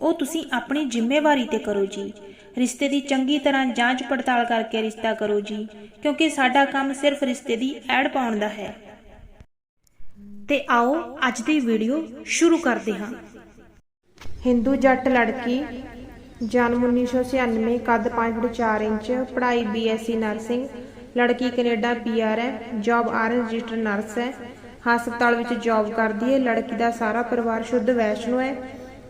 ਉਹ ਤੁਸੀਂ ਆਪਣੀ ਜ਼ਿੰਮੇਵਾਰੀ ਤੇ ਕਰੋ ਜੀ। ਰਿਸ਼ਤੇ ਦੀ ਚੰਗੀ ਤਰ੍ਹਾਂ ਜਾਂਚ ਪੜਤਾਲ ਕਰਕੇ ਰਿਸ਼ਤਾ ਕਰੋ ਜੀ, ਕਿਉਂਕਿ ਸਾਡਾ ਕੰਮ ਸਿਰਫ ਰਿਸ਼ਤੇ ਦੀ ਐਡ ਪਾਉਣ ਦਾ ਹੈ। ਤੇ ਆਓ ਅੱਜ ਦੀ ਵੀਡੀਓ ਸ਼ੁਰੂ ਕਰਦੇ ਹਾਂ। ਹਿੰਦੂ ਜੱਟ ਲੜਕੀ, ਜਨਮ 1996 ਕੱਦ 5 ਫੁੱਟ 4 ਇੰਚ, ਪੜ੍ਹਾਈ ਬੀਐਸਸੀ ਨਰਸਿੰਗ, ਲੜਕੀ ਕੈਨੇਡਾ ਪੀਆਰ ਹੈ, ਜੌਬ ਆਰ ਰਜਿਸਟਰ ਨਰਸ ਹੈ, ਹਸਪਤਾਲ ਵਿੱਚ ਜੌਬ ਕਰਦੀ ਹੈ, ਲੜਕੀ ਦਾ ਸਾਰਾ ਪਰਿਵਾਰ ਸ਼ੁੱਧ ਵੈਸ਼ਨੋ ਹੈ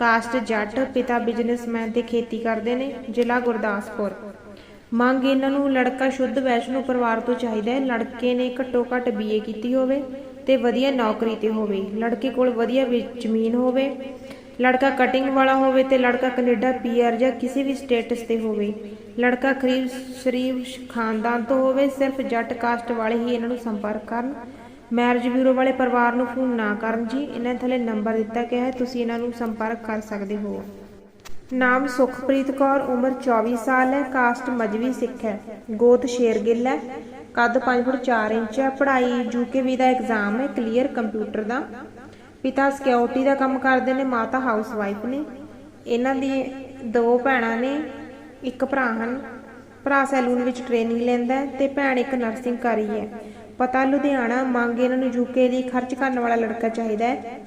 ਕਾਸਟ ਜੱਟ ਪਿਤਾ ਬਿਜ਼ਨਸਮੈਨ ਤੇ ਖੇਤੀ ਕਰਦੇ ਨੇ, ਜ਼ਿਲ੍ਹਾ ਗੁਰਦਾਸਪੁਰ। ਮੰਗ ਇਹਨਾਂ ਨੂੰ ਲੜਕਾ ਸ਼ੁੱਧ ਵੈਸ਼ਨੋ ਪਰਿਵਾਰ ਤੋਂ ਚਾਹੀਦਾ ਹੈ, ਲੜਕੇ ਨੇ ਘੱਟੋ ਘੱਟ ਬੀਏ ਕੀਤੀ ਹੋਵੇ ਤੇ ਵਧੀਆ ਨੌਕਰੀ ਤੇ ਹੋਵੇ, ਲੜਕੇ ਕੋਲ ਵਧੀਆ ਜ਼ਮੀਨ ਹੋਵੇ, ਲੜਕਾ ਕਟਿੰਗ ਵਾਲਾ ਹੋਵੇ ਤੇ ਲੜਕਾ ਕੈਨੇਡਾ ਪੀਆਰ ਜਾਂ ਕਿਸੇ ਵੀ ਸਟੇਟਸ ਤੇ ਹੋਵੇ, ਲੜਕਾ ਖਰੀਬ ਸ਼ਰੀਫ ਖਾਨਦਾਨ ਤੋਂ ਹੋਵੇ, ਸਿਰਫ ਜੱਟ ਕਾਸਟ ਵਾਲੇ ਹੀ ਇਹਨਾਂ ਨੂੰ ਸੰਪਰਕ ਕਰਨ। ਮੈਰਿਜ ਬਿਊਰੋ ਵਾਲੇ ਪਰਿਵਾਰ ਨੂੰ ਫੋਨ ਨਾ ਕਰਨ ਜੀ। ਇਹਨਾਂ ਥੱਲੇ ਨੰਬਰ ਦਿੱਤਾ ਗਿਆ ਹੈ, ਤੁਸੀਂ ਇਹਨਾਂ ਨੂੰ ਸੰਪਰਕ ਕਰ ਸਕਦੇ ਹੋ। ਨਾਮ ਸੁਖਪ੍ਰੀਤ ਕੌਰ, ਉਮਰ 24 ਸਾਲ ਹੈ, ਕਾਸਟ ਮਜਵੀ ਸਿੱਖ ਹੈ। ਗੋਤ ਸ਼ੇਰਗਿੱਲ ਹੈ, ਕੱਦ 5 ਫੁੱਟ 4 ਇੰਚ ਹੈ, ਪੜ੍ਹਾਈ ਯੂਕੇਵੀ ਦਾ ਐਗਜ਼ਾਮ ਹੈ ਕਲੀਅਰ ਕੰਪਿਊਟਰ ਦਾ। ਪਿਤਾ ਸਿਕਿਉਰਿਟੀ ਦਾ ਕੰਮ ਕਰਦੇ ਨੇ, ਮਾਤਾ ਹਾਊਸ ਵਾਈਫ ਨੇ। ਇਹਨਾਂ ਦੀ ਦੋ ਭੈਣਾਂ ਨੇ, ਇੱਕ ਭਰਾ ਹਨ। ਭਰਾ ਸੈਲੂਨ ਵਿੱਚ ਟ੍ਰੇਨਿੰਗ ਲੈਂਦਾ ਹੈ ਤੇ ਭੈਣ ਇੱਕ ਨਰਸਿੰਗ ਕਰ ਰਹੀ ਹੈ। ਪਤਾ ਲੁਧਿਆਣਾ ਮੰਗ ਇਹਨਾਂ ਨੂੰ ਯੂਕੇ ਲਈ ਖਰਚ ਕਰਨ ਵਾਲਾ ਲੜਕਾ ਚਾਹੀਦਾ ਹੈ।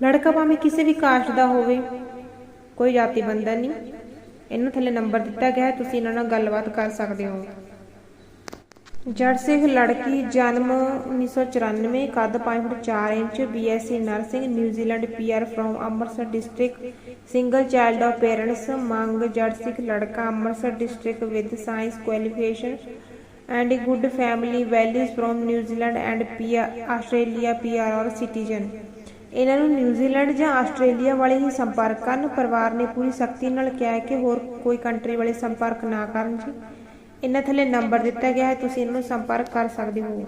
ਲੜਕਾ ਭਾਵੇਂ ਕਿਸੇ ਵੀ ਕਾਸਟ ਦਾ ਹੋਵੇ, ਕੋਈ ਜਾਤੀ ਬੰਧਨ ਨਹੀਂ। ਇਹਨਾਂ ਥੱਲੇ ਨੰਬਰ ਦਿੱਤਾ ਗਿਆ ਹੈ, ਤੁਸੀਂ ਇਹਨਾਂ ਨਾਲ ਗੱਲਬਾਤ ਕਰ ਸਕਦੇ ਹੋ। ਜੜ ਸਿੰਘ ਲੜਕੀ ਜਨਮ 1994 ਕੱਦ 5 ਫੁੱਟ 4 inch B Sc nursing New Zealand PR from Amritsar district single child of parents ਮੰਗ ਜੜ ਸਿੰਘ ਲੜਕਾ Amritsar district with science qualification and good family values from New Zealand and PR Australia PR or citizen ਇਹਨਾਂ ਨੂੰ New Zealand ਜਾਂ Australia ਵਾਲੇ ਹੀ ਸੰਪਰਕ ਕਰਨ, ਪਰਿਵਾਰ ਨੇ ਪੂਰੀ ਸਖਤੀ ਨਾਲ ਕਿਹਾ ਹੈ ਕਿ ਹੋਰ ਕੋਈ ਕੰਟਰੀ ਵਾਲੇ ਸੰਪਰਕ ਨਾ ਕਰਨ ਜੀ। ਇਹਨਾਂ ਥੱਲੇ ਨੰਬਰ ਦਿੱਤਾ ਗਿਆ ਹੈ, ਤੁਸੀਂ ਇਹਨਾਂ ਨੂੰ ਸੰਪਰਕ ਕਰ ਸਕਦੇ ਹੋ।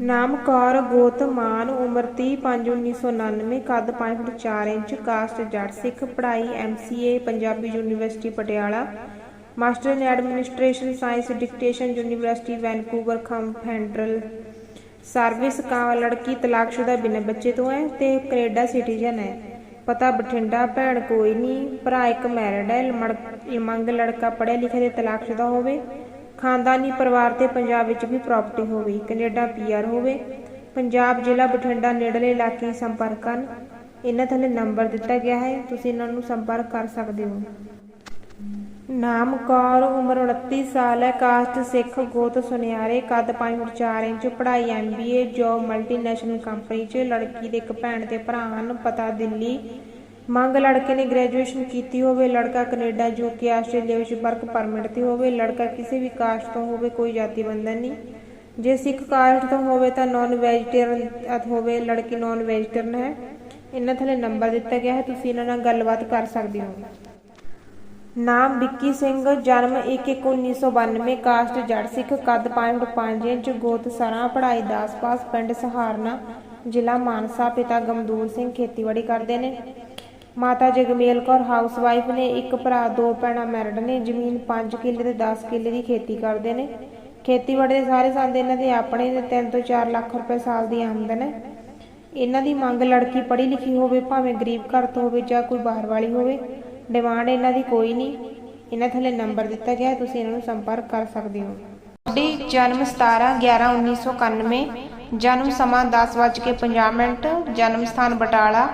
ਨਾਮ ਕੌਰ ਗੋਤ ਮਾਨ, ਉਮਰ 30 5 1999 ਕੱਦ 5 ਫੁੱਟ 4 ਇੰਚ, ਕਾਸਟ ਜੱਟ ਸਿੱਖ, ਪੜ੍ਹਾਈ MCA Punjabi university Patiala. Master in administration science, dictation, university, Vancouver ਖਮ federal service, ਕਾ, ਲੜਕੀ, ਤਲਾਕਸ਼ੁਦਾ, ਬਿਨਾਂ ਬੱਚੇ ਤੋਂ ਹੈ ਤੇ ਕੈਨੇਡਾ ਸਿਟੀਜ਼ਨ ਹੈ। ਪਤਾ ਬਠਿੰਡਾ, ਭੈਣ ਕੋਈ ਨਹੀਂ, ਭਰਾ ਇੱਕ ਮੈਰਿਡ ਹੈ ਮੰਗ ਲੜਕਾ ਪੜ੍ਹਿਆ ਲਿਖਿਆ ਤੇ ਤਲਾਕਸ਼ੁਦਾ ਹੋਵੇ। ਖਾਨਦਾਨੀ ਪਰਿਵਾਰ ਤੇ ਪੰਜਾਬ ਵਿੱਚ ਵੀ ਪ੍ਰਾਪਰਟੀ ਹੋਵੇ, ਕੈਨੇਡਾ ਪੀਆਰ ਹੋਵੇ। ਪੰਜਾਬ, ਜ਼ਿਲ੍ਹਾ ਬਠਿੰਡਾ, ਨੇੜਲੇ ਇਲਾਕੇ ਸੰਪਰਕ ਕਰਨ। ਇਹਨਾਂ ਥੱਲੇ ਨੰਬਰ ਦਿੱਤਾ ਗਿਆ ਹੈ, ਤੁਸੀਂ ਇਹਨਾਂ ਨੂੰ ਸੰਪਰਕ ਕਰ ਸਕਦੇ ਹੋ। ਨਾਮ ਕੌਰ ਉਮਰ 29 ਸਾਲ ਹੈ। ਕਾਸਟ ਸਿੱਖ ਗੋਤ ਸੁਨਿਆਰੇ, ਕੱਦ 5 ਫੁੱਟ 4 ਇੰਚ, ਪੜ੍ਹਾਈ ਐਮਬੀਏ ਜੋਬ ਮਲਟੀਨੈਸ਼ਨਲ ਕੰਪਨੀ 'ਚ, ਲੜਕੀ ਦੇ ਇੱਕ ਭੈਣ ਤੇ ਭਰਾ ਹਨ, ਪਤਾ ਦਿੱਲੀ। ਮੰਗ ਲੜਕੇ ਨੇ ਗ੍ਰੈਜੂਏਸ਼ਨ ਕੀਤੀ ਹੋਵੇ, ਲੜਕਾ ਕੈਨੇਡਾ ਯੂਕੇ ਆਸਟ੍ਰੇਲੀਆ ਵਿੱਚ ਵਰਕ ਪਰਮਿਟ ਤੇ ਹੋਵੇ, ਲੜਕਾ ਕਿਸੇ ਵੀ ਕਾਸਟ ਤੋਂ ਹੋਵੇ, ਕੋਈ ਜਾਤੀ ਬੰਧਨ ਨਹੀਂ। ਜੇ ਸਿੱਖ ਕਾਸਟ ਤੋਂ ਹੋਵੇ ਤਾਂ ਨਾਨ ਵੈਜੀਟੇਰੀਅਨ ਹੋਵੇ, ਲੜਕੀ ਨਾਨ ਵੈਜੀਟੇਰੀਅਨ ਹੈ। ਇਹਨਾਂ ਥੱਲੇ ਨੰਬਰ ਦਿੱਤਾ ਗਿਆ ਹੈ, ਤੁਸੀਂ ਇਹਨਾਂ ਨਾਲ ਗੱਲਬਾਤ ਕਰ ਸਕਦੇ ਹੋ। ਨਾਮ ਵਿੱਕੀ ਸਿੰਘ, ਜਨਮ 1/1992 ਕਾਸਟ ਜੜ ਸਿੱਖ, ਕੱਦ 5.5 ਇੰਚ, ਗੋਤ ਸਰਾਂ, ਪੜ੍ਹਾਈ 10 ਪਾਸ, ਪਿੰਡ ਸਹਾਰਨਾ, ਜ਼ਿਲ੍ਹਾ ਮਾਨਸਾ, ਪਿਤਾ ਗਮਦੂਰ ਸਿੰਘ, ਖੇਤੀਬਾੜੀ ਕਰਦੇ ਨੇ। ਮਾਤਾ ਜਗਮੇਲ ਕੌਰ, ਹਾਊਸਵਾਈਫ ਨੇ, ਇੱਕ ਭਰਾ, ਦੋ ਭੈਣਾਂ ਮੈਰਿਡ ਨੇ, ਜ਼ਮੀਨ 5 ਕਿੱਲੇ ਤੇ 10 ਕਿੱਲੇ ਦੀ ਖੇਤੀ ਕਰਦੇ ਨੇ। ਖੇਤੀਬਾੜੀ ਦੇ ਸਾਰੇ ਸੰਦ ਇਹਨਾਂ ਦੇ ਆਪਣੇ ਤੇ 3 ਤੋਂ 4 ਲੱਖ ਰੁਪਏ ਸਾਲ ਦੀ ਆਮਦਨ ਹੈ। ਇਹਨਾਂ ਦੀ ਮੰਗ, ਲੜਕੀ ਪੜ੍ਹੀ ਲਿਖੀ ਹੋਵੇ, ਭਾਵੇਂ ਗਰੀਬ ਘਰ ਤੋਂ ਹੋਵੇ ਜਾਂ ਕੋਈ ਬਾਹਰ ਵਾਲੀ ਹੋਵੇ ਡਿਮਾਂਡ ਇਹਨਾਂ ਦੀ ਕੋਈ ਨਹੀਂ। ਇਹਨਾਂ ਥੱਲੇ ਨੰਬਰ ਦਿੱਤਾ ਗਿਆ ਤੁਸੀਂ ਇਹਨਾਂ ਨੂੰ ਸੰਪਰਕ ਕਰ ਸਕਦੇ ਹੋ। ਤੁਹਾਡੀ ਜਨਮ 17 11 1991 ਜਨਮ ਸਮਾਂ 10:50 ਮਿੰਟ, ਜਨਮ ਸਥਾਨ ਬਟਾਲਾ,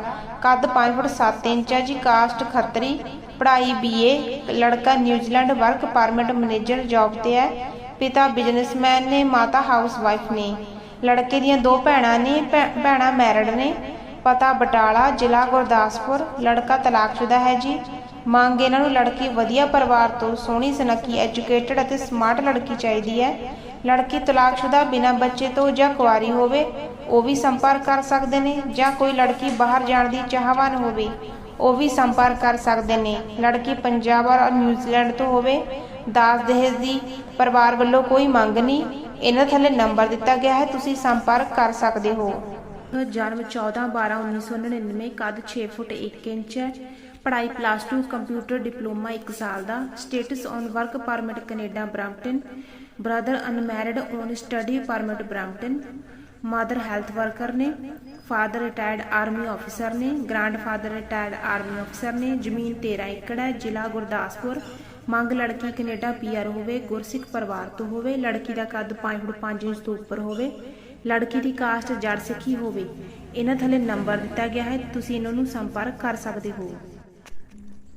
ਕੱਦ 5 ਫੁੱਟ 7 ਇੰਚ ਹੈ ਜੀ, ਕਾਸਟ ਖੱਤਰੀ, ਪੜ੍ਹਾਈ ਬੀਏ, ਲੜਕਾ New Zealand, work permit manager, job ਤੇ ਹੈ। ਪਿਤਾ ਬਿਜ਼ਨਸਮੈਨ ਨੇ, ਮਾਤਾ ਹਾਊਸ ਵਾਈਫ ਨੇ। ਲੜਕੇ ਦੀਆਂ ਦੋ ਭੈਣਾਂ ਨੇ ਭੈਣਾਂ ਮੈਰਿਡ ਨੇ। ਪਤਾ ਬਟਾਲਾ, ਜ਼ਿਲ੍ਹਾ ਗੁਰਦਾਸਪੁਰ, ਲੜਕਾ ਤਲਾਕਸ਼ੁਦਾ ਹੈ ਜੀ। ਮੰਗ ਇਹਨਾਂ ਨੂੰ ਲੜਕੀ ਵਧੀਆ ਪਰਿਵਾਰ ਤੋਂ, ਸੋਹਣੀ ਸੁਨੱਖੀ ਐਜੂਕੇਟਡ ਅਤੇ ਸਮਾਰਟ ਲੜਕੀ ਚਾਹੀਦੀ ਹੈ। ਲੜਕੀ ਤਲਾਕਸ਼ੁਦਾ ਬਿਨਾਂ ਬੱਚੇ ਤੋਂ ਜਾਂ ਕੁਆਰੀ ਹੋਵੇ, ਉਹ ਵੀ ਸੰਪਰਕ ਕਰ ਸਕਦੇ ਨੇ ਜਾਂ ਕੋਈ ਲੜਕੀ ਬਾਹਰ ਜਾਣ ਦੀ ਚਾਹਵਾਨ ਹੋਵੇ, ਉਹ ਵੀ ਸੰਪਰਕ ਕਰ ਸਕਦੇ ਨੇ। ਲੜਕੀ ਪੰਜਾਬ ਔਰ ਨਿਊਜ਼ੀਲੈਂਡ ਤੋਂ ਹੋਵੇ, ਦਾਸ ਦਹੇਜ ਦੀ ਪਰਿਵਾਰ ਵੱਲੋਂ ਕੋਈ ਮੰਗ ਨਹੀਂ। ਇਹਨਾਂ ਥੱਲੇ ਨੰਬਰ ਦਿੱਤਾ ਗਿਆ ਹੈ, ਤੁਸੀਂ ਸੰਪਰਕ ਕਰ ਸਕਦੇ ਹੋ। ਜਨਮ 14 12 1999 ਕੱਦ 6 ਫੁੱਟ 1 ਇੰਚ ਹੈ। ਪੜ੍ਹਾਈ ਪਲੱਸ 2 ਕੰਪਿਊਟਰ ਡਿਪਲੋਮਾ 1 ਸਾਲ ਦਾ status on work permit Canada Brampton brother unmarried on study permit Brampton mother health worker ਨੇ ਫਾਦਰ ਰਿਟਾਇਰਡ ਆਰਮੀ ਆਫੀਸਰ ਨੇ ਗ੍ਰੈਂਡਫਾਦਰ ਰਿਟਾਇਰਡ ਆਰਮੀ ਆਫੀਸਰ ਨੇ, ਜ਼ਮੀਨ 13 ਏਕੜ ਹੈ, ਜ਼ਿਲ੍ਹਾ ਗੁਰਦਾਸਪੁਰ, ਮੰਗ ਲੜਕੀ ਕੈਨੇਡਾ ਪੀਆਰ ਹੋਵੇ, ਗੁਰਸਿੱਖ ਪਰਿਵਾਰ ਤੋਂ ਹੋਵੇ, ਲੜਕੀ ਦਾ ਕੱਦ 5 ਫੁੱਟ 5 ਇੰਚ ਤੋਂ ਉੱਪਰ ਹੋਵੇ, ਲੜਕੀ ਦੀ ਕਾਸਟ ਜੜ ਸਿੱਖੀ ਹੋਵੇ, ਇਹਨਾਂ ਥੱਲੇ ਨੰਬਰ ਦਿੱਤਾ ਗਿਆ ਹੈ, ਤੁਸੀਂ ਇਹਨਾਂ ਨੂੰ ਸੰਪਰਕ ਕਰ ਸਕਦੇ ਹੋ।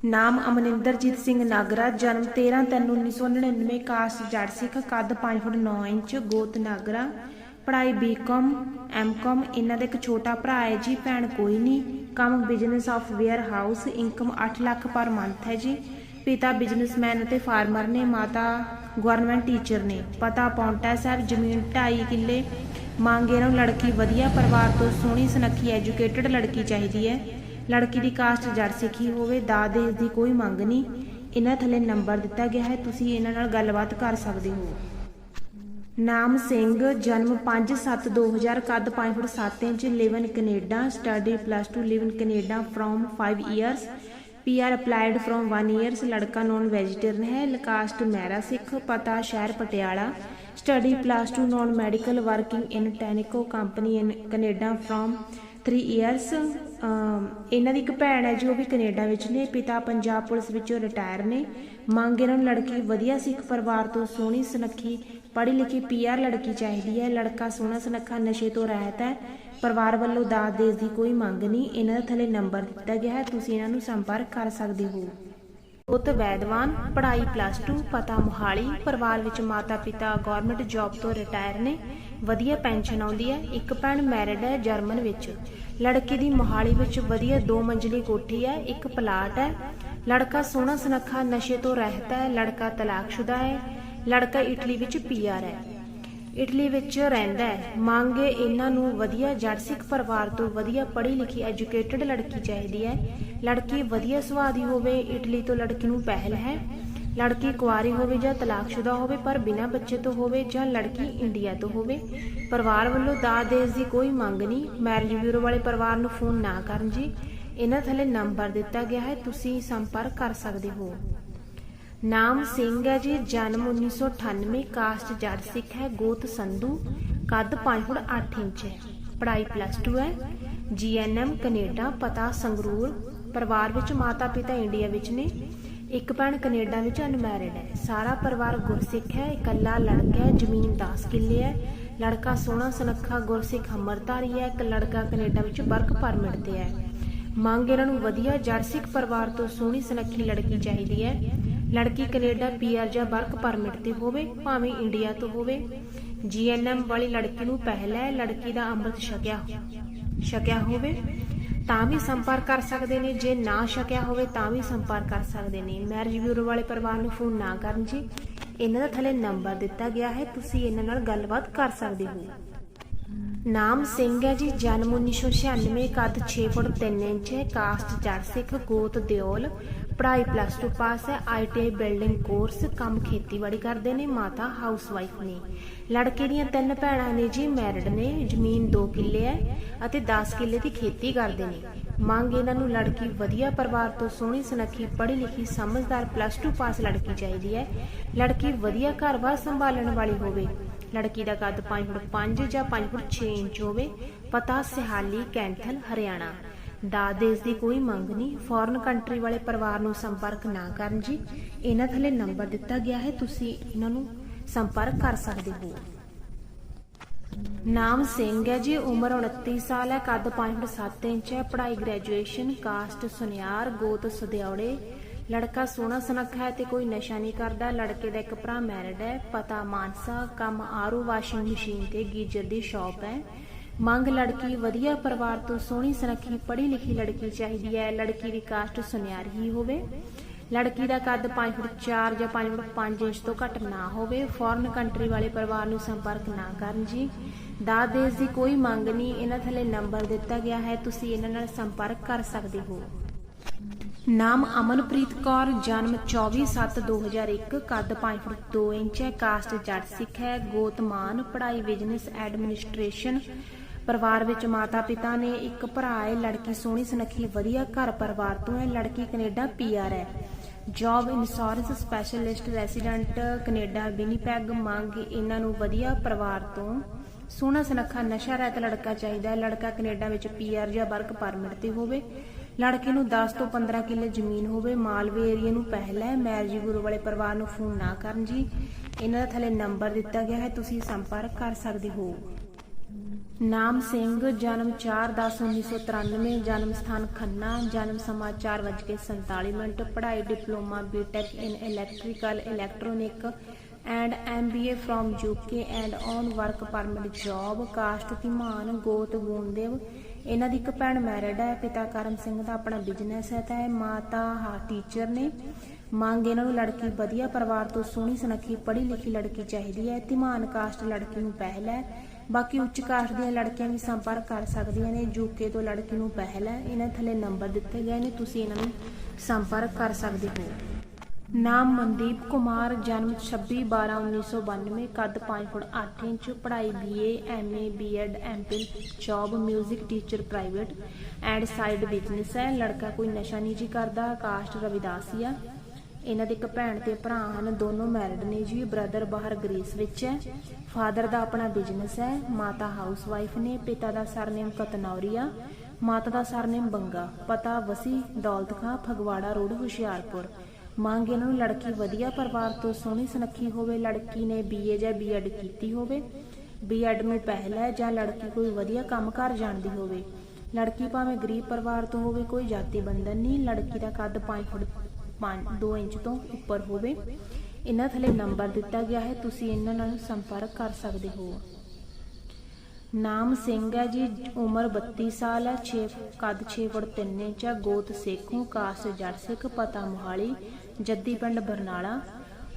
ਨਾਮ ਅਮਨਿੰਦਰਜੀਤ ਸਿੰਘ ਨਾਗਰਾ, ਜਨਮ 13/3/1999 ਕਾਸਟ ਜੜ ਸਿੱਖ, ਕੱਦ 5 ਫੁੱਟ 9 ਇੰਚ, ਗੋਤ ਨਾਗਰਾ, ਪੜ੍ਹਾਈ ਬੀਕਾਮ ਐਮਕਾਮ ਇਹਨਾਂ ਦਾ ਇੱਕ ਛੋਟਾ ਭਰਾ ਹੈ ਜੀ, ਭੈਣ ਕੋਈ ਨਹੀਂ, ਕੰਮ business of warehouse income 8 lakh per month ਹੈ ਜੀ, ਪਿਤਾ ਬਿਜ਼ਨਸਮੈਨ ਅਤੇ ਫਾਰਮਰ ਨੇ, ਮਾਤਾ ਗਵਰਨਮੈਂਟ ਟੀਚਰ ਨੇ, ਪਤਾ ਪੌਂਟਾ ਸਾਹਿਬ ਜ਼ਮੀਨ 2.5 ਕਿੱਲੇ ਮੰਗ ਨੂੰ ਲੜਕੀ ਵਧੀਆ ਪਰਿਵਾਰ ਤੋਂ ਸੋਹਣੀ ਸੁਨੱਖੀ ਐਜੂਕੇਟਡ ਲੜਕੀ ਚਾਹੀਦੀ ਹੈ ਲੜਕੀ ਦੀ ਕਾਸਟ ਜੜ ਸਿੱਖੀ ਹੋਵੇ, ਦਾਜ ਦਹੇਜ ਦੀ ਕੋਈ ਮੰਗ ਨਹੀਂ। ਇਹਨਾਂ ਥੱਲੇ ਨੰਬਰ ਦਿੱਤਾ ਗਿਆ ਹੈ, ਤੁਸੀਂ ਇਹਨਾਂ ਨਾਲ ਗੱਲਬਾਤ ਕਰ ਸਕਦੇ ਹੋ। ਨਾਮ ਸਿੰਘ, ਜਨਮ 5/7/2000 ਕੱਦ 5 ਫੁੱਟ 7 inch live in Canada study plus 2 live in Canada from 5 years PR applied from 1 years ਲੜਕਾ ਨੌਨ ਵੈਜੀਟੇਰੀਅਨ ਹੈ ਲਕਾਸਟ ਮਹਿਰਾ ਸਿੱਖ, ਪਤਾ ਸ਼ਹਿਰ Patiala study plus 2 non medical working in ਟੈਨਿਕੋ company in Canada from 3 years ਇਹਨਾਂ ਦੀ ਇੱਕ ਭੈਣ ਹੈ ਜੋ ਵੀ ਕੈਨੇਡਾ ਵਿੱਚ ਨੇ, ਪਿਤਾ ਪੰਜਾਬ ਪੁਲਿਸ ਵਿੱਚੋਂ ਰਿਟਾਇਰ ਨੇ। ਮੰਗ ਇਹਨਾਂ ਨੂੰ ਲੜਕੀ ਵਧੀਆ ਸਿੱਖ ਪਰਿਵਾਰ ਤੋਂ ਸੋਹਣੀ ਸੁਨੱਖੀ ਪੜ੍ਹੀ ਲਿਖੀ ਪੀਆਰ ਲੜਕੀ ਚਾਹੀਦੀ ਹੈ। ਲੜਕਾ ਸੋਹਣਾ ਸੁਨੱਖਾ ਨਸ਼ੇ ਤੋਂ ਰਹਿਤ ਹੈ। ਪਰਿਵਾਰ ਵੱਲੋਂ ਦਾਜ ਦੇਜ ਦੀ ਕੋਈ ਮੰਗ ਨਹੀਂ। ਇਹਨਾਂ ਦਾ ਥੱਲੇ ਨੰਬਰ ਦਿੱਤਾ ਗਿਆ ਹੈ। ਤੁਸੀਂ ਇਹਨਾਂ ਨੂੰ ਸੰਪਰਕ ਕਰ ਸਕਦੇ ਹੋ। ਉਤ ਵੈਦਵਾਨ, ਪੜ੍ਹਾਈ ਪਲੱਸ 2 ਪਤਾ ਮੁਹਾਲੀ, ਪਰਿਵਾਰ ਵਿੱਚ ਮਾਤਾ ਪਿਤਾ ਗਵਰਨਮੈਂਟ ਜੌਬ ਤੋਂ ਰਿਟਾਇਰ ਨੇ। ਵਧੀਆ ਪੈਨਸ਼ਨ ਆਉਂਦੀ ਹੈ। ਇੱਕ ਭੈਣ ਮੈਰਿਡ ਹੈ ਜਰਮਨ ਵਿੱਚ। ਲੜਕੀ ਦੀ ਮੋਹਾਲੀ ਵਿੱਚ ਵਧੀਆ ਦੋ ਮੰਜ਼ਲੀ ਕੋਠੀ ਹੈ, ਇੱਕ ਪਲਾਟ ਹੈ। ਲੜਕਾ ਸੋਹਣਾ ਸੁਨੱਖਾ ਨਸ਼ੇ ਤੋਂ ਰਹਿਤ ਹੈ, ਲੜਕਾ ਤਲਾਕਸ਼ੁਦਾ ਹੈ, ਲੜਕਾ ਇਟਲੀ ਵਿੱਚ ਪੀਆਰ ਹੈ। ਇਟਲੀ ਵਿੱਚ ਰਹਿੰਦਾ ਹੈ। ਮੰਗ ਇਹਨਾਂ ਨੂੰ ਵਧੀਆ ਜੜ ਸਿੱਖ ਪਰਿਵਾਰ ਤੋਂ ਵਧੀਆ ਪੜ੍ਹੀ ਲਿਖੀ ਐਜੂਕੇਟਡ ਲੜਕੀ ਚਾਹੀਦੀ ਹੈ। ਲੜਕੀ ਵਧੀਆ ਸੁਭਾਅ ਦੀ ਹੋਵੇ, ਇਟਲੀ ਤੋਂ ਲੜਕੀ ਨੂੰ ਪਹਿਲ ਹੈ। ਲੜਕੀ ਕੁਆਰੀ ਹੋਵੇ ਜਾਂ ਤਲਾਕਸ਼ੁਦਾ ਹੋਵੇ, ਪਰ ਬਿਨਾਂ ਬੱਚੇ ਤੋਂ ਹੋਵੇ ਜਾਂ ਲੜਕੀ ਇੰਡੀਆ ਤੋਂ ਹੋਵੇ, ਪਰਿਵਾਰ ਵੱਲੋਂ ਦਾਜ ਦੇਜ ਦੀ ਕੋਈ ਮੰਗ ਨਹੀਂ। ਮੈਰਿਜ ਬਿਊਰੋ ਵਾਲੇ ਪਰਿਵਾਰ ਨੂੰ ਫੋਨ ਨਾ ਕਰਨ ਜੀ। ਇਹਨਾਂ ਥੱਲੇ ਨੰਬਰ ਦਿੱਤਾ ਗਿਆ ਹੈ, ਤੁਸੀਂ ਸੰਪਰਕ ਕਰ ਸਕਦੇ ਹੋ। ਨਾਮ ਸਿੰਘ ਹੈ ਜੀ, ਜਨਮ 1998 ਕਾਸਟ ਜੱਟ ਸਿੱਖ ਹੈ, ਗੋਤ ਸੰਧੂ, ਕੱਦ 5 ਫੁੱਟ 8 ਇੰਚ ਹੈ। ਪੜ੍ਹਾਈ ਪਲੱਸ 2 ਹੈ। ਜੀਐਨਐਮ ਕੈਨੇਡਾ, ਪਤਾ ਸੰਗਰੂਰ, ਪਰਿਵਾਰ ਵਿੱਚ ਮਾਤਾ ਪਿਤਾ ਇੰਡੀਆ ਵਿੱਚ ਨੇ। ਇੱਕ ਭੈਣ ਕੈਨੇਡਾ ਵਿੱਚ ਅਨਮੈਰਿਡ ਹੈ। ਸਾਰਾ ਪਰਿਵਾਰ ਗੁਰਸਿੱਖ ਹੈ, ਇਕੱਲਾ ਲੜਕਾ ਹੈ, ਜ਼ਮੀਨ 10 ਕਿੱਲੇ ਹੈ। ਲੜਕਾ ਸੋਹਣਾ, ਸੁਨੱਖਾ, ਗੁਰਸਿੱਖ ਅਮਰਤਾਰੀ ਹੈ। ਇੱਕ ਲੜਕਾ ਕੈਨੇਡਾ ਵਿੱਚ ਵਰਕ ਪਰਮਿਟ ਤੇ ਹੈ। ਮੰਗ ਇਹਨਾਂ ਨੂੰ ਵਧੀਆ, ਜੜ ਸਿੱਖ ਪਰਿਵਾਰ ਤੋਂ ਸੋਹਣੀ, ਸੁਨੱਖੀ ਲੜਕੀ ਚਾਹੀਦੀ ਹੈ। ਲੜਕੀ ਕੈਨੇਡਾ ਪੀਆਰ ਜਾਂ ਵਰਕ ਪਰਮਿਟ ਤੇ ਹੋਵੇ, ਭਾਵੇਂ ਇੰਡੀਆ ਤੋਂ ਹੋਵੇ। ਜੀਐਨਐਮ ਵਾਲੀ ਲੜਕੀ ਨੂੰ ਪਹਿਲਾ ਲੜਕੀ ਦਾ ਅੰਮ੍ਰਿਤ ਛਕਿਆ ਛਕਿਆ ਹੋਵੇ। ਤਾਂ ਵੀ ਸੰਪਰਕ ਕਰ ਸਕਦੇ ਨੇ, ਜੇ ਨਾ ਛਕਿਆ ਹੋਵੇ ਤਾਂ ਵੀ ਸੰਪਰਕ ਕਰ ਸਕਦੇ ਨੇ। ਮੈਰਿਜ ਬਿਊਰੋ ਵਾਲੇ ਪਰਿਵਾਰ ਨੂੰ ਫੋਨ ਨਾ ਕਰਨ ਜੀ। ਇਹਨਾਂ ਦਾ ਥੱਲੇ ਨੰਬਰ ਦਿੱਤਾ ਗਿਆ ਹੈ। ਤੁਸੀਂ ਇਹਨਾਂ ਨਾਲ ਗੱਲਬਾਤ ਕਰ ਸਕਦੇ ਹੋ। ਨਾਮ ਸਿੰਘ ਹੈ ਜੀ, ਜਨਮ 1996 ਕੱਦ 6 ਫੁੱਟ 3 ਇੰਚ ਹੈ ਕਾਸਟ ਜੜ ਸਿੱਖ ਗੋਤ ਦਿਓਲ, ਪੜ੍ਹਾਈ ਪਲੱਸ 2 ਪਾਸ ਹੈ ਆਈਟੀਆਈ ਬਿਲਡਿੰਗ ਕੋਰਸ ਕੰਮ ਖੇਤੀਬਾੜੀ ਕਰਦੇ ਨੇ, ਮਾਤਾ ਹਾਊਸ ਵਾਈਫ ਨੇ। ਲੜਕੇ ਦੀਆਂ ਤਿੰਨ ਭੈਣਾਂ ਨੇ ਜੀ ਮੈਰਿਡ ਨੇ, ਜ਼ਮੀਨ 2 ਕਿੱਲੇ ਹੈ ਅਤੇ 10 ਕਿੱਲੇ ਦੀ ਖੇਤੀ ਕਰਦੇ ਨੇ। ਮੰਗ ਇਹਨਾਂ ਨੂੰ ਲੜਕੀ ਵਧੀਆ ਪਰਿਵਾਰ ਤੋਂ ਸੋਹਣੀ, ਸੁਨੱਖੀ ਪੜ੍ਹੀ ਲਿਖੀ ਸਮਝਦਾਰ ਪਲੱਸ 2 ਪਾਸ ਲੜਕੀ ਚਾਹੀਦੀ ਹੈ। ਲੜਕੀ ਵਧੀਆ ਘਰ-ਬਾਰ ਸੰਭਾਲਣ ਵਾਲੀ ਹੋਵੇ। ਲੜਕੀ ਦਾ ਕੱਦ 5 ਫੁੱਟ 5 ਜਾਂ 5 ਫੁੱਟ 6 ਇੰਚ ਹੋਵੇ, ਪਤਾ ਸਿਹਾਲੀ ਕੈਂਥਲ ਹਰਿਆਣਾ। ਦਾਜ ਦੇਜ ਦੀ ਕੋਈ ਮੰਗ ਨਹੀਂ ਫੋਰਨ ਕੰਟਰੀ ਵਾਲੇ ਪਰਿਵਾਰ ਨੂੰ ਸੰਪਰਕ ਨਾ ਕਰਨ ਜੀ। ਇਹਨਾਂ ਥੱਲੇ ਨੰਬਰ ਦਿੱਤਾ ਗਿਆ ਹੈ, ਤੁਸੀਂ ਇਹਨਾਂ ਨੂੰ ਸੰਪਰਕ ਕਰ ਸਕਦੇ ਹੋ। ਨਾਮ ਸਿੰਘ ਹੈ ਜੀ, ਉਮਰ 29 ਸਾਲ ਹੈ, ਕੱਦ 5 ਫੁੱਟ 7 ਇੰਚ ਹੈ, ਪੜ੍ਹਾਈ ਗ੍ਰੈਜੂਏਸ਼ਨ ਕਾਸਟ ਸੁਨਿਆਰ, ਗੋਤ ਸਦਿਆੜੇ ਲੜਕਾ ਸੋਹਣਾ ਸੁਨੱਖਾ ਹੈ ਤੇ ਕੋਈ ਨਸ਼ਾ ਨਹੀਂ ਕਰਦਾ। ਲੜਕੇ ਦਾ ਇੱਕ ਭਰਾ ਮੈਰਿਡ ਹੈ। ਪਤਾ ਮਾਨਸਾ, ਕੰਮ ਆਰੂ ਵਾਸ਼ਿੰਗ ਮਸ਼ੀਨ ਤੇ ਗੀਜਰ ਦੀ ਸ਼ਾਪ ਹੈ। ਮੰਗ ਲੜਕੀ, ਵਧੀਆ ਪਰਿਵਾਰ ਤੋਂ ਸੋਹਣੀ ਸੁਨੱਖੀ ਪੜ੍ਹੀ ਲਿਖੀ ਲੜਕੀ ਚਾਹੀਦੀ ਹੈ। ਲੜਕੀ ਦੀ ਕਾਸਟ ਸੁਨਿਆਰੀ ਹੀ ਹੋਵੇ। ਲੜਕੀ ਦਾ ਕੱਦ 5 ਫੁੱਟ 4 ਜਾਂ 5 ਫੁੱਟ 5 ਇੰਚ ਤੋਂ ਘੱਟ ਨਾ ਹੋਵੇ। ਫੋਰਨ ਕੰਟਰੀ ਵਾਲੇ ਪਰਿਵਾਰ ਨੂੰ ਸੰਪਰਕ ਨਾ ਕਰਨ ਜੀ। ਦਾਜ ਦੇਸ਼ ਦੀ ਕੋਈ ਮੰਗ ਨਹੀਂ। ਇਹਨਾਂ ਥੱਲੇ ਨੰਬਰ ਦਿੱਤਾ ਗਿਆ ਹੈ। ਤੁਸੀਂ ਇਹਨਾਂ ਨਾਲ ਸੰਪਰਕ ਕਰ ਸਕਦੇ ਹੋ। ਨਾਮ ਅਮਨਪ੍ਰੀਤ ਕੌਰ, ਜਨਮ 24/7/2001 ਕੱਦ 5 ਫੁੱਟ 2 ਇੰਚ ਹੈ, ਕਾਸਟ ਜੱਟ ਸਿੱਖ ਹੈ, ਗੋਤ ਪੜ੍ਹਾਈ ਬਿਜ਼ਨਸ ਐਡਮਿਨਿਸਟ੍ਰੇਸ਼ਨ। ਪਰਿਵਾਰ ਵਿੱਚ ਮਾਤਾ ਪਿਤਾ ਨੇ ਇੱਕ ਭਰਾ ਹੈ, ਲੜਕੀ ਸੋਹਣੀ ਸੁਨੱਖੀ, ਵਧੀਆ ਘਰ ਪਰਿਵਾਰ ਤੋਂ ਹੈ, ਲੜਕੀ ਕੈਨੇਡਾ ਪੀਆਰ ਹੈ। Job insurance specialist resident Canada, Winnipeg, ਮੰਗ ਇਹਨਾਂ ਨੂੰ ਵਧੀਆ ਪਰਿਵਾਰ ਤੋਂ। ਸੋਹਣਾ ਸੁਨੱਖਾ ਨਸ਼ਾ ਰਹਿਤ ਲੜਕਾ ਚਾਹੀਦਾ ਹੈ, ਲੜਕਾ ਕੈਨੇਡਾ ਵਿੱਚ ਪੀਆਰ ਜਾਂ ਵਰਕ ਪਰਮਿਟ ਤੇ ਹੋਵੇ। ਲੜਕੇ ਨੂੰ 10 ਤੋਂ 15 ਕਿੱਲੇ ਜ਼ਮੀਨ ਹੋਵੇ, ਮਾਲਵੇ ਏਰੀਆ ਨੂੰ ਪਹਿਲਾ ਹੈ। ਮੈਰਜੀ ਗੁਰੂ ਵਾਲੇ ਪਰਿਵਾਰ ਨੂੰ ਫੋਨ ਨਾ ਕਰਨ ਜੀ। ਇਹਨਾਂ ਦਾ ਥੱਲੇ ਨੰਬਰ ਦਿੱਤਾ ਗਿਆ ਹੈ, ਤੁਸੀਂ ਸੰਪਰਕ ਕਰ ਸਕਦੇ ਹੋ। ਨਾਮ ਸਿੰਘ, ਜਨਮ 4/10/1993 ਜਨਮ ਸਥਾਨ ਖੰਨਾ, ਜਨਮ ਸਮਾਂ 4:47 ਮਿੰਟ, ਪੜ੍ਹਾਈ, diploma B Tech in electrical electronic and MBA from UK and on work permit job caste Dhiman, ਗੋਤ ਗੂੰਦੇਵ ਇਹਨਾਂ ਦੀ ਇੱਕ ਭੈਣ ਮੈਰਿਡ ਹੈ, ਪਿਤਾ ਕਰਮ ਸਿੰਘ ਦਾ ਆਪਣਾ ਬਿਜ਼ਨਸ ਹੈ ਤਾਂ ਮਾਤਾ ਹਾ ਟੀਚਰ ਨੇ। ਮੰਗ ਇਹਨਾਂ ਨੂੰ ਲੜਕੀ ਵਧੀਆ ਪਰਿਵਾਰ ਤੋਂ ਸੋਹਣੀ, ਸੁਨੱਖੀ ਪੜ੍ਹੀ ਲਿਖੀ ਲੜਕੀ ਚਾਹੀਦੀ ਹੈ। ਧੀਮਾਨ ਕਾਸਟ ਲੜਕੀ ਨੂੰ ਪਹਿਲ ਹੈ। ਬਾਕੀ ਉੱਚ ਕਾਸਟ ਦੀਆਂ ਲੜਕੀਆਂ ਵੀ ਸੰਪਰਕ ਕਰ ਸਕਦੀਆਂ ਨੇ ਯੂਕੇ ਤੋਂ ਲੜਕੀ ਨੂੰ ਪਹਿਲ ਹੈ। ਇਹਨਾਂ ਥੱਲੇ ਨੰਬਰ ਦਿੱਤੇ ਗਏ ਨੇ, ਤੁਸੀਂ ਇਹਨਾਂ ਨੂੰ ਸੰਪਰਕ ਕਰ ਸਕਦੇ ਹੋ। ਨਾਮ ਮਨਦੀਪ ਕੁਮਾਰ, ਜਨਮ 26/12/1992 ਕੱਦ 5 ਫੁੱਟ 8 ਇੰਚ, ਪੜ੍ਹਾਈ BA MA BEd MPhil job 뮤직 teacher private and side business ਹੈ। ਲੜਕਾ ਕੋਈ ਨਸ਼ਾ ਨਹੀਂ ਜੀ ਕਰਦਾ, ਕਾਸਟ ਰਵਿਦਾਸੀਆ ਇਹਨਾਂ ਦੇ ਇੱਕ ਭੈਣ ਤੇ ਭਰਾ ਹਨ, ਦੋਨੋਂ ਮੈਰਿਡ ਨੇ ਜੀ ਬ੍ਰਦਰ ਬਾਹਰ ਗ੍ਰੀਸ ਵਿੱਚ ਹੈ। ਫਾਦਰ ਦਾ ਆਪਣਾ ਬਿਜ਼ਨਸ ਹੈ, ਮਾਤਾ ਹਾਊਸ ਵਾਈਫ ਨੇ, ਪਿਤਾ ਦਾ ਸਰਨੇਮ ਕਤਨੌਰੀਆ ਮਾਤਾ ਦਾ ਸਰਨੇਮ ਬੰਗਾ, ਪਤਾ ਵਸੀ, ਦੌਲਤ ਖਾਂ, ਫਗਵਾੜਾ ਰੋਡ, ਹੁਸ਼ਿਆਰਪੁਰ। ਮੰਗ ਇਹਨਾਂ ਨੂੰ ਲੜਕੀ ਵਧੀਆ ਪਰਿਵਾਰ ਤੋਂ ਸੋਹਣੀ ਸੁਨੱਖੀ ਹੋਵੇ, ਲੜਕੀ ਨੇ ਬੀਏ ਜਾਂ ਬੀਐਡ ਕੀਤੀ ਹੋਵੇ ਬੀਐਡ ਨੂੰ ਪਹਿਲਾ ਜਾਂ ਲੜਕੀ ਕੋਈ ਵਧੀਆ ਕੰਮ ਕਰ ਜਾਣਦੀ ਹੋਵੇ। ਲੜਕੀ ਭਾਵੇਂ ਗਰੀਬ ਪਰਿਵਾਰ ਤੋਂ ਹੋਵੇ, ਕੋਈ ਜਾਤੀ ਬੰਧਨ ਨਹੀਂ, ਲੜਕੀ ਦਾ ਕੱਦ 5 ਫੁੱਟ 2 ਇੰਚ ਤੋਂ ਉੱਪਰ ਹੋਵੇ। ਇਹਨਾਂ ਥੱਲੇ ਨੰਬਰ ਦਿੱਤਾ ਗਿਆ ਹੈ, ਤੁਸੀਂ ਇਹਨਾਂ ਨਾਲ ਸੰਪਰਕ ਕਰ ਸਕਦੇ ਹੋ। ਨਾਮ ਸਿੰਘ ਹੈ ਜੀ, ਉਮਰ 32 ਸਾਲ ਹੈ 6 ਕੱਦ 6 ਫੁੱਟ 3 ਇੰਚ ਹੈ, ਗੋਤ ਸੇਖੋਂ ਕਾਸਟ ਜੜ ਸਿੱਖ, ਪਤਾ ਮੋਹਾਲੀ। ਜੱਦੀ ਪਿੰਡ ਬਰਨਾਲਾ।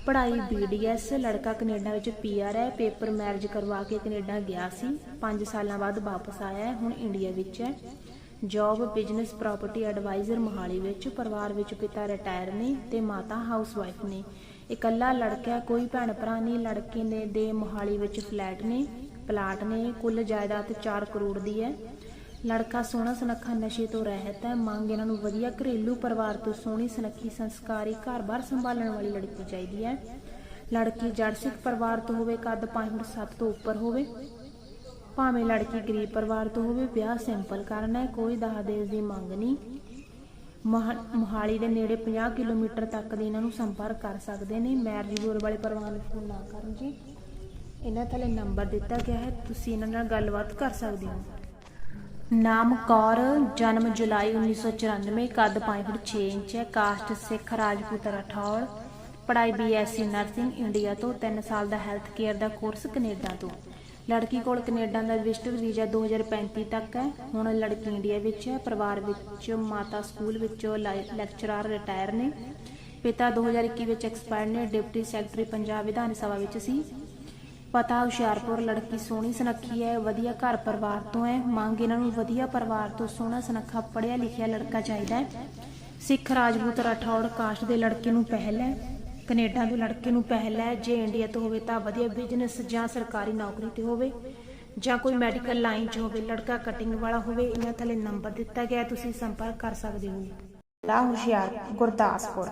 ਪੜ੍ਹਾਈ ਬੀਡੀਐਸ ਲੜਕਾ ਕੈਨੇਡਾ ਵਿੱਚ ਪੀਆਰ ਹੈ, ਪੇਪਰ ਮੈਰਿਜ ਕਰਵਾ ਕੇ ਕੈਨੇਡਾ ਗਿਆ ਸੀ। 5 ਸਾਲਾਂ ਬਾਅਦ ਵਾਪਸ ਆਇਆ ਹੈ, ਹੁਣ ਇੰਡੀਆ ਵਿੱਚ ਹੈ। Job business property adviser Mohali ਵਿੱਚ, ਪਰਿਵਾਰ ਵਿੱਚ ਪਿਤਾ ਰਿਟਾਇਰ ਨੇ ਤੇ ਮਾਤਾ ਹਾਊਸਵਾਈਫ ਨੇ। ਇਕੱਲਾ ਲੜਕਾ ਕੋਈ ਭੈਣ ਭਰਾ ਨਹੀਂ, ਲੜਕੇ ਨੇ ਦੇ ਮੋਹਾਲੀ ਵਿੱਚ ਫਲੈਟ ਨੇ ਪਲਾਟ ਨੇ, ਕੁੱਲ ਜਾਇਦਾਦ 4 ਕਰੋੜ ਦੀ ਹੈ। ਲੜਕਾ ਸੋਹਣਾ ਸੁਨੱਖਾ ਨਸ਼ੇ ਤੋਂ ਰਹਿਤ ਹੈ। ਮੰਗ ਇਹਨਾਂ ਨੂੰ ਵਧੀਆ ਘਰੇਲੂ ਪਰਿਵਾਰ ਤੋਂ ਸੋਹਣੀ ਸੁਨੱਖੀ ਸੰਸਕਾਰੀ ਘਰ-ਬਾਰ ਸੰਭਾਲਣ ਵਾਲੀ ਲੜਕੀ ਚਾਹੀਦੀ ਹੈ। ਲੜਕੀ ਜੜ ਸਿੱਖ ਪਰਿਵਾਰ ਤੋਂ ਹੋਵੇ, ਕੱਦ 5 ਫੁੱਟ 7 ਤੋਂ ਉੱਪਰ ਹੋਵੇ, ਭਾਵੇਂ ਲੜਕੀ ਗਰੀਬ ਪਰਿਵਾਰ ਤੋਂ ਹੋਵੇ, ਵਿਆਹ ਸਿੰਪਲ ਕਰਨਾ ਹੈ, ਕੋਈ ਦਹਾਦੇਜ ਦੀ ਮੰਗ ਨਹੀਂ। ਮੋਹਾ- ਮੋਹਾਲੀ ਦੇ ਨੇੜੇ 50 ਕਿਲੋਮੀਟਰ ਤੱਕ ਦੇ ਇਹਨਾਂ ਨੂੰ ਸੰਪਰਕ ਕਰ ਸਕਦੇ ਨੇ। ਮੈਰਿਜ ਬਿਊਰੋ ਵਾਲੇ ਪਰਿਵਾਰ ਨੂੰ ਫੋਨ ਨਾ ਕਰਨ ਜੀ। ਇਹਨਾਂ ਥੱਲੇ ਨੰਬਰ ਦਿੱਤਾ ਗਿਆ ਹੈ। ਤੁਸੀਂ ਇਹਨਾਂ ਨਾਲ ਗੱਲਬਾਤ ਕਰ ਸਕਦੇ ਹੋ। ਨਾਮ ਕੌਰ, ਜਨਮ ਜੁਲਾਈ 1994 ਕੱਦ 5 ਫੁੱਟ 6 ਇੰਚ ਹੈ ਕਾਸਟ ਸਿੱਖ ਰਾਜਪੂਤ ਰਾਠੌੜ ਪੜ੍ਹਾਈ ਬੀਐਸਸੀ ਨਰਸਿੰਗ ਇੰਡੀਆ ਤੋਂ 3 ਸਾਲ ਦਾ ਹੈਲਥ ਕੇਅਰ ਦਾ ਕੋਰਸ ਕੈਨੇਡਾ ਤੋਂ। ਲੜਕੀ ਕੋਲ ਕੈਨੇਡਾ ਦਾ ਵਿਜ਼ਟਰ ਵੀਜ਼ਾ 2035 ਤੱਕ ਹੈ। ਹੁਣ ਲੜਕੀ ਇੰਡੀਆ ਵਿੱਚ ਹੈ। ਪਰਿਵਾਰ ਵਿੱਚ ਮਾਤਾ ਸਕੂਲ ਵਿੱਚੋਂ ਲੈਕਚਰਰ ਰਿਟਾਇਰ ਨੇ। ਪਿਤਾ 2021 ਵਿੱਚ ਐਕਸਪਾਇਰ ਨੇ। ਡਿਪਟੀ ਸੈਕਟਰੀ ਪੰਜਾਬ ਵਿਧਾਨ ਸਭਾ ਵਿੱਚ ਸੀ। ਪਤਾ, ਹੁਸ਼ਿਆਰਪੁਰ ਲੜਕੀ ਸੋਹਣੀ ਸੁਨੱਖੀ ਹੈ, ਵਧੀਆ ਘਰ ਪਰਿਵਾਰ ਤੋਂ ਹੈ। ਮੰਗ ਇਹਨਾਂ ਨੂੰ ਵਧੀਆ ਪਰਿਵਾਰ ਤੋਂ ਸੋਹਣਾ ਸੁਨੱਖਾ ਪੜ੍ਹਿਆ ਲਿਖਿਆ ਲੜਕਾ ਚਾਹੀਦਾ ਹੈ। ਸਿੱਖ ਰਾਜਪੂਤ ਰਾਠੌੜ ਕਾਸਟ ਦੇ ਲੜਕੇ ਨੂੰ ਪਹਿਲ ਹੈ। ਕੈਨੇਡਾ ਦੇ ਲੜਕੇ ਨੂੰ ਪਹਿਲ ਹੈ। ਜੇ ਇੰਡੀਆ ਤੋਂ ਹੋਵੇ ਤਾਂ ਵਧੀਆ ਬਿਜ਼ਨਸ ਜਾਂ ਸਰਕਾਰੀ ਨੌਕਰੀ ਤੇ ਹੋਵੇ ਜਾਂ ਕੋਈ ਮੈਡੀਕਲ ਲਾਈਨ 'ਚ ਹੋਵੇ, ਲੜਕਾ ਕਟਿੰਗ ਵਾਲਾ ਹੋਵੇ, ਇਹਨਾਂ ਥੱਲੇ ਨੰਬਰ ਦਿੱਤਾ ਗਿਆ ਤੁਸੀਂ ਸੰਪਰਕ ਕਰ ਸਕਦੇ ਹੋ। ਲਾ ਹੁਸ਼ਿਆਰ, ਗੁਰਦਾਸਪੁਰ।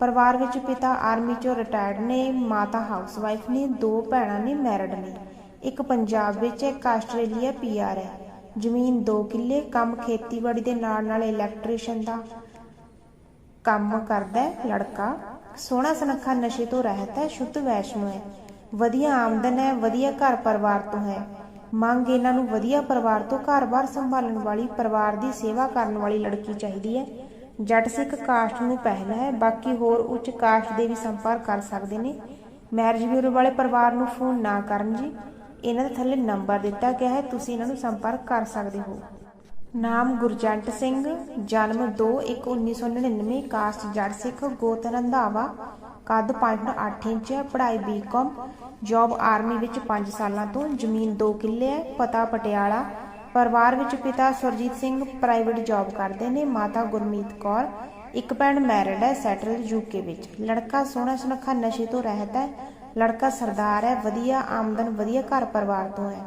ਪਰਿਵਾਰ ਵਿੱਚ ਪਿਤਾ ਆਰਮੀ ਚੋਂ ਰਿਟਾਇਰਡ ਨੇ ਮਾਤਾ ਹਾਊਸ ਵਾਈਫ ਨੇ ਦੋ ਭੈਣਾਂ ਨੇ ਮੈਰਿਡ ਨੇ। ਇੱਕ ਪੰਜਾਬ ਵਿੱਚ ਹੈ, ਇੱਕ ਆਸਟ੍ਰੇਲੀਆ ਪੀਆਰ ਹੈ। ਜ਼ਮੀਨ 2 ਕਿੱਲੇ ਕੰਮ ਖੇਤੀਬਾੜੀ ਦੇ ਨਾਲ ਨਾਲ ਇਲੈਕਟ੍ਰੀਸ਼ੀਅਨ ਦਾ ਕੰਮ ਕਰਦਾ ਹੈ ਲੜਕਾ। ਸੋਹਣਾ ਸੁਨੱਖਾ ਨਸ਼ੇ ਤੋਂ ਰਹਿਤ ਹੈ ਸ਼ੁੱਧ ਵੈਸ਼ਨੋ ਹੈ। ਵਧੀਆ ਆਮਦਨ ਹੈ ਵਧੀਆ ਘਰ ਪਰਿਵਾਰ ਤੋਂ ਹੈ। ਮੰਗ ਇਹਨਾਂ ਨੂੰ ਵਧੀਆ ਪਰਿਵਾਰ ਤੋਂ ਘਰ-ਬਾਰ ਸੰਭਾਲਣ ਵਾਲੀ ਪਰਿਵਾਰ ਦੀ ਸੇਵਾ ਕਰਨ ਵਾਲੀ ਲੜਕੀ ਚਾਹੀਦੀ ਹੈ। ਜੱਟ ਸਿੱਖ ਕਾਸਟ ਨੂੰ ਪਹਿਲਾ ਹੈ, ਬਾਕੀ ਹੋਰ ਉੱਚ ਕਾਸਟ ਦੇ ਵੀ ਸੰਪਰਕ ਕਰ ਸਕਦੇ ਨੇ। ਮੈਰਿਜ ਬਿਊਰੋ ਵਾਲੇ ਪਰਿਵਾਰ ਨੂੰ ਫੋਨ ਨਾ ਕਰਨ ਜੀ। ਇਹਨਾਂ ਦੇ ਥੱਲੇ ਨੰਬਰ ਦਿੱਤਾ ਗਿਆ ਹੈ, ਤੁਸੀਂ ਇਹਨਾਂ ਨੂੰ ਸੰਪਰਕ ਕਰ ਸਕਦੇ ਹੋ। ਨਾਮ ਗੁਰਜੰਟ ਸਿੰਘ, ਜਨਮ 2/1/1999 ਕਾਸਟ ਜੱਟ ਸਿੱਖ ਗੋਤ ਰੰਧਾਵਾ, ਕੱਦ 5.8 ਇੰਚ ਹੈ ਪੜ੍ਹਾਈ ਬੀਕਾਮ ਜੌਬ ਆਰਮੀ ਵਿੱਚ 5 ਸਾਲਾਂ ਤੋਂ, ਜ਼ਮੀਨ 2 ਕਿੱਲੇ ਹੈ, ਪਤਾ ਪਟਿਆਲਾ ਪਰਿਵਾਰ ਵਿੱਚ ਪਿਤਾ ਸੁਰਜੀਤ ਸਿੰਘ ਪ੍ਰਾਈਵੇਟ ਜੌਬ ਕਰਦੇ ਨੇ, ਮਾਤਾ ਗੁਰਮੀਤ ਕੌਰ। ਇੱਕ ਭੈਣ ਮੈਰਿਡ ਹੈ ਸੈਟਲ ਯੂਕੇ ਵਿੱਚ। ਲੜਕਾ ਸੋਹਣਾ ਸੁਨੱਖਾ, ਨਸ਼ੇ ਤੋਂ ਰਹਿਤ ਹੈ। ਲੜਕਾ ਸਰਦਾਰ ਹੈ, ਵਧੀਆ ਆਮਦਨ, ਵਧੀਆ ਘਰ ਪਰਿਵਾਰ ਤੋਂ ਹੈ।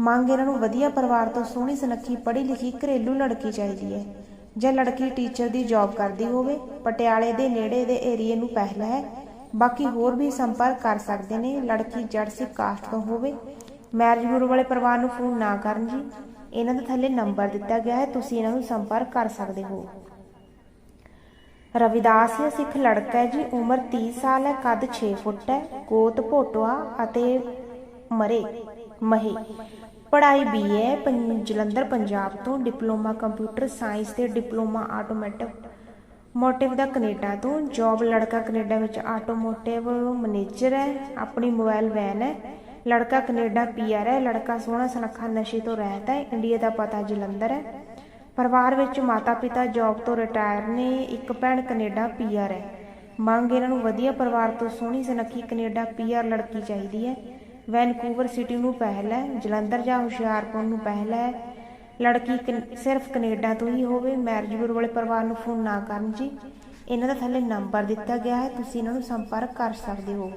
ਮੰਗ ਇਹਨਾਂ ਨੂੰ ਵਧੀਆ ਪਰਿਵਾਰ ਤੋਂ ਸੋਹਣੀ, ਸੁਨੱਖੀ ਪੜ੍ਹੀ ਲਿਖੀ ਘਰੇਲੂ ਲੜਕੀ ਚਾਹੀਦੀ ਹੈ। ਜੇ ਲੜਕੀ ਟੀਚਰ ਦੀ ਜੌਬ ਕਰਦੀ ਹੋਵੇ, ਪਟਿਆਲੇ ਦੇ ਨੇੜੇ ਦੇ ਏਰੀਏ ਨੂੰ ਪਹਿਲਾ ਹੈ। ਬਾਕੀ ਹੋਰ ਵੀ ਸੰਪਰਕ ਕਰ ਸਕਦੇ ਨੇ। ਲੜਕੀ ਜੜ ਕਾਸਟ ਤੋਂ ਹੋਵੇ ਮੈਰਿਜ ਬਿਊਰੋ ਵਾਲੇ ਪਰਿਵਾਰ ਨੂੰ ਫੋਨ ਨਾ ਕਰਨ ਜੀ। ਇਹਨਾਂ ਦਾ ਥੱਲੇ ਨੰਬਰ ਦਿੱਤਾ ਗਿਆ ਹੈ, ਤੁਸੀਂ ਇਹਨਾਂ ਨੂੰ ਸੰਪਰਕ ਕਰ ਸਕਦੇ ਹੋ। ਰਵਿਦਾਸ ਇਹ ਸਿੱਖ ਲੜਕਾ ਹੈ ਜੀ, ਉਮਰ 30 ਸਾਲ ਹੈ, ਕੱਦ 6 ਫੁੱਟ ਹੈ, ਗੋਤ ਭੋਟਵਾ ਅਤੇ ਮਰੇ, ਮਹੇ। ਪੜ੍ਹਾਈ ਬੀਏ ਜਲੰਧਰ, ਪੰਜਾਬ ਤੋਂ, ਡਿਪਲੋਮਾ ਕੰਪਿਊਟਰ ਸਾਇੰਸ ਤੇ ਡਿਪਲੋਮਾ ਆਟੋਮੈਟਿਵ ਮੋਟਿਵ ਦਾ ਕੈਨੇਡਾ ਤੋਂ। ਜੌਬ ਲੜਕਾ ਕੈਨੇਡਾ ਵਿੱਚ ਆਟੋਮੋਟਿਵ ਮੈਨੇਜਰ ਹੈ, ਆਪਣੀ ਮੋਬਾਈਲ ਵੈਨ ਹੈ। ਲੜਕਾ ਕੈਨੇਡਾ ਪੀਆਰ ਹੈ, ਲੜਕਾ ਸੋਹਣਾ ਸੁਨੱਖਾ ਨਸ਼ੇ ਤੋਂ ਰਹਿਤ ਹੈ, ਇੰਡੀਆ ਦਾ ਪਤਾ ਜਲੰਧਰ ਹੈ। ਪਰਿਵਾਰ ਵਿੱਚ ਮਾਤਾ ਪਿਤਾ ਜੌਬ ਤੋਂ ਰਿਟਾਇਰ ਨੇ, ਇੱਕ ਭੈਣ ਕੈਨੇਡਾ ਪੀਆਰ ਹੈ। ਮੰਗ ਇਹਨਾਂ ਨੂੰ ਵਧੀਆ ਪਰਿਵਾਰ ਤੋਂ ਸੋਹਣੀ ਸੁਨੱਖੀ ਕੈਨੇਡਾ ਪੀਆਰ ਲੜਕੀ ਚਾਹੀਦੀ ਹੈ। ਵੈਨਕੂਵਰ ਸਿਟੀ ਨੂੰ ਪਹਿਲ ਹੈ, ਜਲੰਧਰ ਜਾਂ ਹੁਸ਼ਿਆਰਪੁਰ ਨੂੰ ਪਹਿਲ ਹੈ। ਲੜਕੀ ਕਨ- ਸਿਰਫ ਕੈਨੇਡਾ ਤੋਂ ਹੀ ਹੋਵੇ ਮੈਰਿਜ ਬਿਊਰੋ ਵਾਲੇ ਪਰਿਵਾਰ ਨੂੰ ਫੋਨ ਨਾ ਕਰਨ ਜੀ। ਇਹਨਾਂ ਦਾ ਥੱਲੇ ਨੰਬਰ ਦਿੱਤਾ ਗਿਆ ਹੈ, ਤੁਸੀਂ ਇਹਨਾਂ ਨੂੰ ਸੰਪਰਕ ਕਰ ਸਕਦੇ ਹੋ।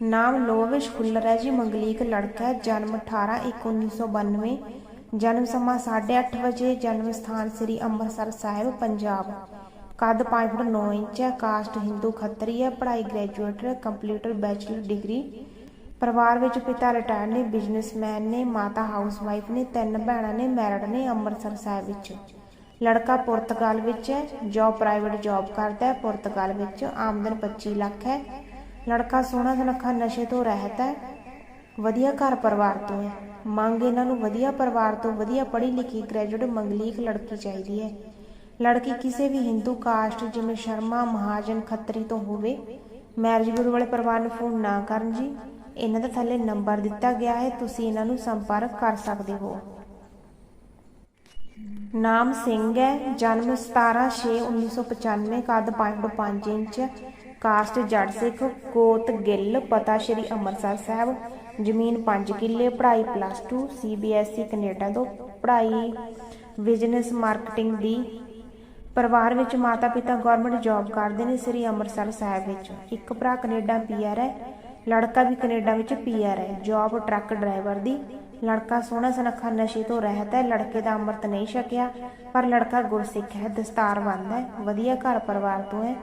ਨਾਮ ਲੋਵੇਸ਼ ਖੁੱਲਰ ਹੈ ਜੀ, ਮੰਗਲੀਕ ਲੜਕਾ ਜਨਮ 18 ਇੱਕ 1992 ਜਨਮ ਸਮਾਂ 8:30 ਵਜੇ, ਜਨਮ ਸਥਾਨ ਸ੍ਰੀ ਅੰਮ੍ਰਿਤਸਰ ਸਾਹਿਬ, ਪੰਜਾਬ। ਕੱਦ 5.9 ਇੰਚ ਹੈ, ਕਾਸਟ ਹਿੰਦੂ ਖੱਤਰੀ ਹੈ, ਪੜ੍ਹਾਈ ਗ੍ਰੈਜੂਏਟ ਕੰਪਿਊਟਰ, ਬੈਚਲਰ ਡਿਗਰੀ। ਪਰਿਵਾਰ ਵਿੱਚ ਪਿਤਾ ਰਿਟਾਇਰ ਨੇ, ਬਿਜ਼ਨਸਮੈਨ ਨੇ, ਮਾਤਾ ਹਾਊਸਵਾਈਫ ਨੇ, ਤਿੰਨ ਭੈਣਾਂ ਨੇ, ਮੈਰਿਡ ਨੇ ਅੰਮ੍ਰਿਤਸਰ ਸਾਹਿਬ ਵਿੱਚ। ਲੜਕਾ ਪੁਰਤਗਾਲ ਵਿੱਚ ਹੈ ਜੌਬ ਪ੍ਰਾਈਵੇਟ ਜੌਬ ਕਰਦਾ ਹੈ, ਪੁਰਤਗਾਲ ਵਿੱਚ ਆਮਦਨ 25 ਲੱਖ ਹੈ। ਲੜਕਾ ਸੋਹਣਾ ਸੁਨੱਖਾ ਨਸ਼ੇ ਤੋਂ ਰਹਿਤ ਹੈ। ਵਧੀਆ ਘਰ ਪਰਿਵਾਰ ਤੋਂ ਹੈ। ਮੰਗ ਇਹਨਾਂ ਨੂੰ ਵਧੀਆ ਪਰਿਵਾਰ ਤੋਂ ਵਧੀਆ ਪੜ੍ਹੀ ਲਿਖੀ ਗ੍ਰੈਜੂਏਟ ਮੰਗਲੀਕ ਲੜਕੀ ਚਾਹੀਦੀ ਹੈ। ਲੜਕੀ ਕਿਸੇ ਵੀ ਹਿੰਦੂ ਕਾਸਟ ਜਿਵੇਂ ਸ਼ਰਮਾ, ਮਹਾਜਨ, ਖੱਤਰੀ ਤੋਂ ਹੋਵੇ ਮੈਰਿਜ ਬਿਊਰੋ ਵਾਲੇ ਪਰਿਵਾਰ ਨੂੰ ਫੋਨ ਨਾ ਕਰਨ ਜੀ। ਇਹਨਾਂ ਦਾ ਥੱਲੇ ਨੰਬਰ ਦਿੱਤਾ ਗਿਆ ਹੈ। ਤੁਸੀਂ ਇਹਨਾਂ ਨੂੰ ਸੰਪਰਕ ਕਰ ਸਕਦੇ ਹੋ। ਨਾਮ ਸਿੰਘ ਹੈ। ਜਨਮ 17/6/1995 ਕੱਦ 5.5 ਇੰਚ। ਕਾਸਟ ਜੱਟ ਸਿੱਖ ਗੋਤ ਗਿੱਲ, ਪਤਾ ਸ਼੍ਰੀ ਅੰਮ੍ਰਿਤਸਰ ਸਾਹਿਬ, ਜ਼ਮੀਨ 5 ਕਿੱਲੇ, ਪੜ੍ਹਾਈ ਪਲੱਸ 2 ਸੀਬੀਐਸਈ ਕੈਨੇਡਾ ਤੋਂ, ਪੜ੍ਹਾਈ ਬਿਜ਼ਨਸ ਮਾਰਕੀਟਿੰਗ ਦੀ ਪਰਿਵਾਰ ਵਿੱਚ ਮਾਤਾ ਪਿਤਾ ਗਵਰਨਮੈਂਟ ਜੌਬ ਕਰਦੇ ਨੇ ਸ੍ਰੀ ਅੰਮ੍ਰਿਤਸਰ ਸਾਹਿਬ ਵਿੱਚ। ਇੱਕ ਭਰਾ ਕੈਨੇਡਾ ਪੀਆਰ ਹੈ, ਲੜਕਾ ਵੀ ਕੈਨੇਡਾ ਵਿੱਚ ਪੀਆਰ ਹੈ। ਜੌਬ ਟਰੱਕ ਡਰਾਈਵਰ ਦੀ, ਲੜਕਾ ਸੋਹਣਾ ਸੁਨੱਖਾ ਨਸ਼ੇ ਤੋਂ ਰਹਿਤ ਹੈ, ਲੜਕੇ ਦਾ ਅੰਮ੍ਰਿਤ ਨਹੀਂ ਛਕਿਆ, ਪਰ ਲੜਕਾ ਗੁਰਸਿੱਖ ਹੈ ਦਸਤਾਰ ਬੰਦ ਹੈ, ਵਧੀਆ ਘਰ ਪਰਿਵਾਰ ਤੋਂ ਹੈ।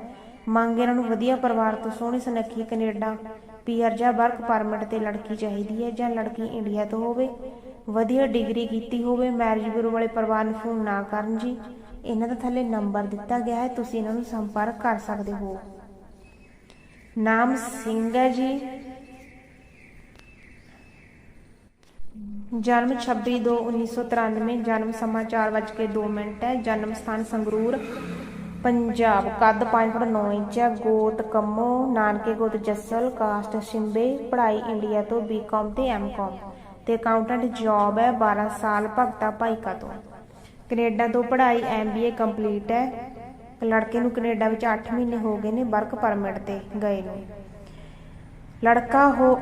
ਮੰਗ ਇਹਨਾਂ ਨੂੰ ਵਧੀਆ ਪਰਿਵਾਰ ਤੋਂ ਸੋਹਣੀ ਸੁਨੱਖੀ ਕੈਨੇਡਾ ਪੀਆਰ ਜਾਂ ਵਰਕ ਪਰਮਿਟ ਤੇ ਲੜਕੀ ਚਾਹੀਦੀ ਹੈ ਜਾਂ ਲੜਕੀ ਇੰਡੀਆ ਤੋਂ ਹੋਵੇ। ਵਧੀਆ ਡਿਗਰੀ ਕੀਤੀ ਹੋਵੇ, ਮੈਰਿਜ ਬਿਊਰੋ ਵਾਲੇ ਪਰਿਵਾਰ ਨੂੰ ਫੋਨ ਨਾ ਕਰਨ ਜੀ। ਇਹਨਾਂ ਦਾ ਥੱਲੇ ਨੰਬਰ ਦਿੱਤਾ ਗਿਆ ਹੈ, ਤੁਸੀਂ ਇਹਨਾਂ ਨੂੰ ਸੰਪਰਕ ਕਰ ਸਕਦੇ ਹੋ। ਨਾਮ ਸਿੰਘ ਹੈ ਜੀ। ਜਨਮ 26/2/1993 ਜਨਮ ਸਮਾਂ 4:02 ਮਿੰਟ ਹੈ। ਜਨਮ ਸਥਾਨ ਸੰਗਰੂਰ ਪੰਜਾਬ ਕੱਦ 5.9 ਇੰਚ ਹੈ ਗੋਤ ਕੰਮੋ, ਨਾਨਕੇ ਗੋਤ ਜੱਸਲ, ਕਾਸਟ ਸ਼ਿੰਬੇ, ਪੜ੍ਹਾਈ ਇੰਡੀਆ ਤੋਂ ਬੀਕਾਮ ਤੇ ਐਮਕਾਮ ਤੇ ਅਕਾਊਂਟੈਂਟ ਜੌਬ ਹੈ 12 ਸਾਲ ਭਗਤਾ ਭਾਈਕਾ ਤੋਂ। ਕੈਨੇਡਾ ਤੋਂ ਪੜ੍ਹਾਈ ਐਮਬੀਏ ਕੰਪਲੀਟ ਹੈ। ਲੜਕੇ ਨੂੰ ਕੈਨੇਡਾ ਵਿੱਚ 8 ਮਹੀਨੇ ਹੋ ਗਏ ਨੇ ਵਰਕ ਪਰਮਿਟ ਤੇ ਗਏ ਨੂੰ। ਲੜਕਾ ਹੋ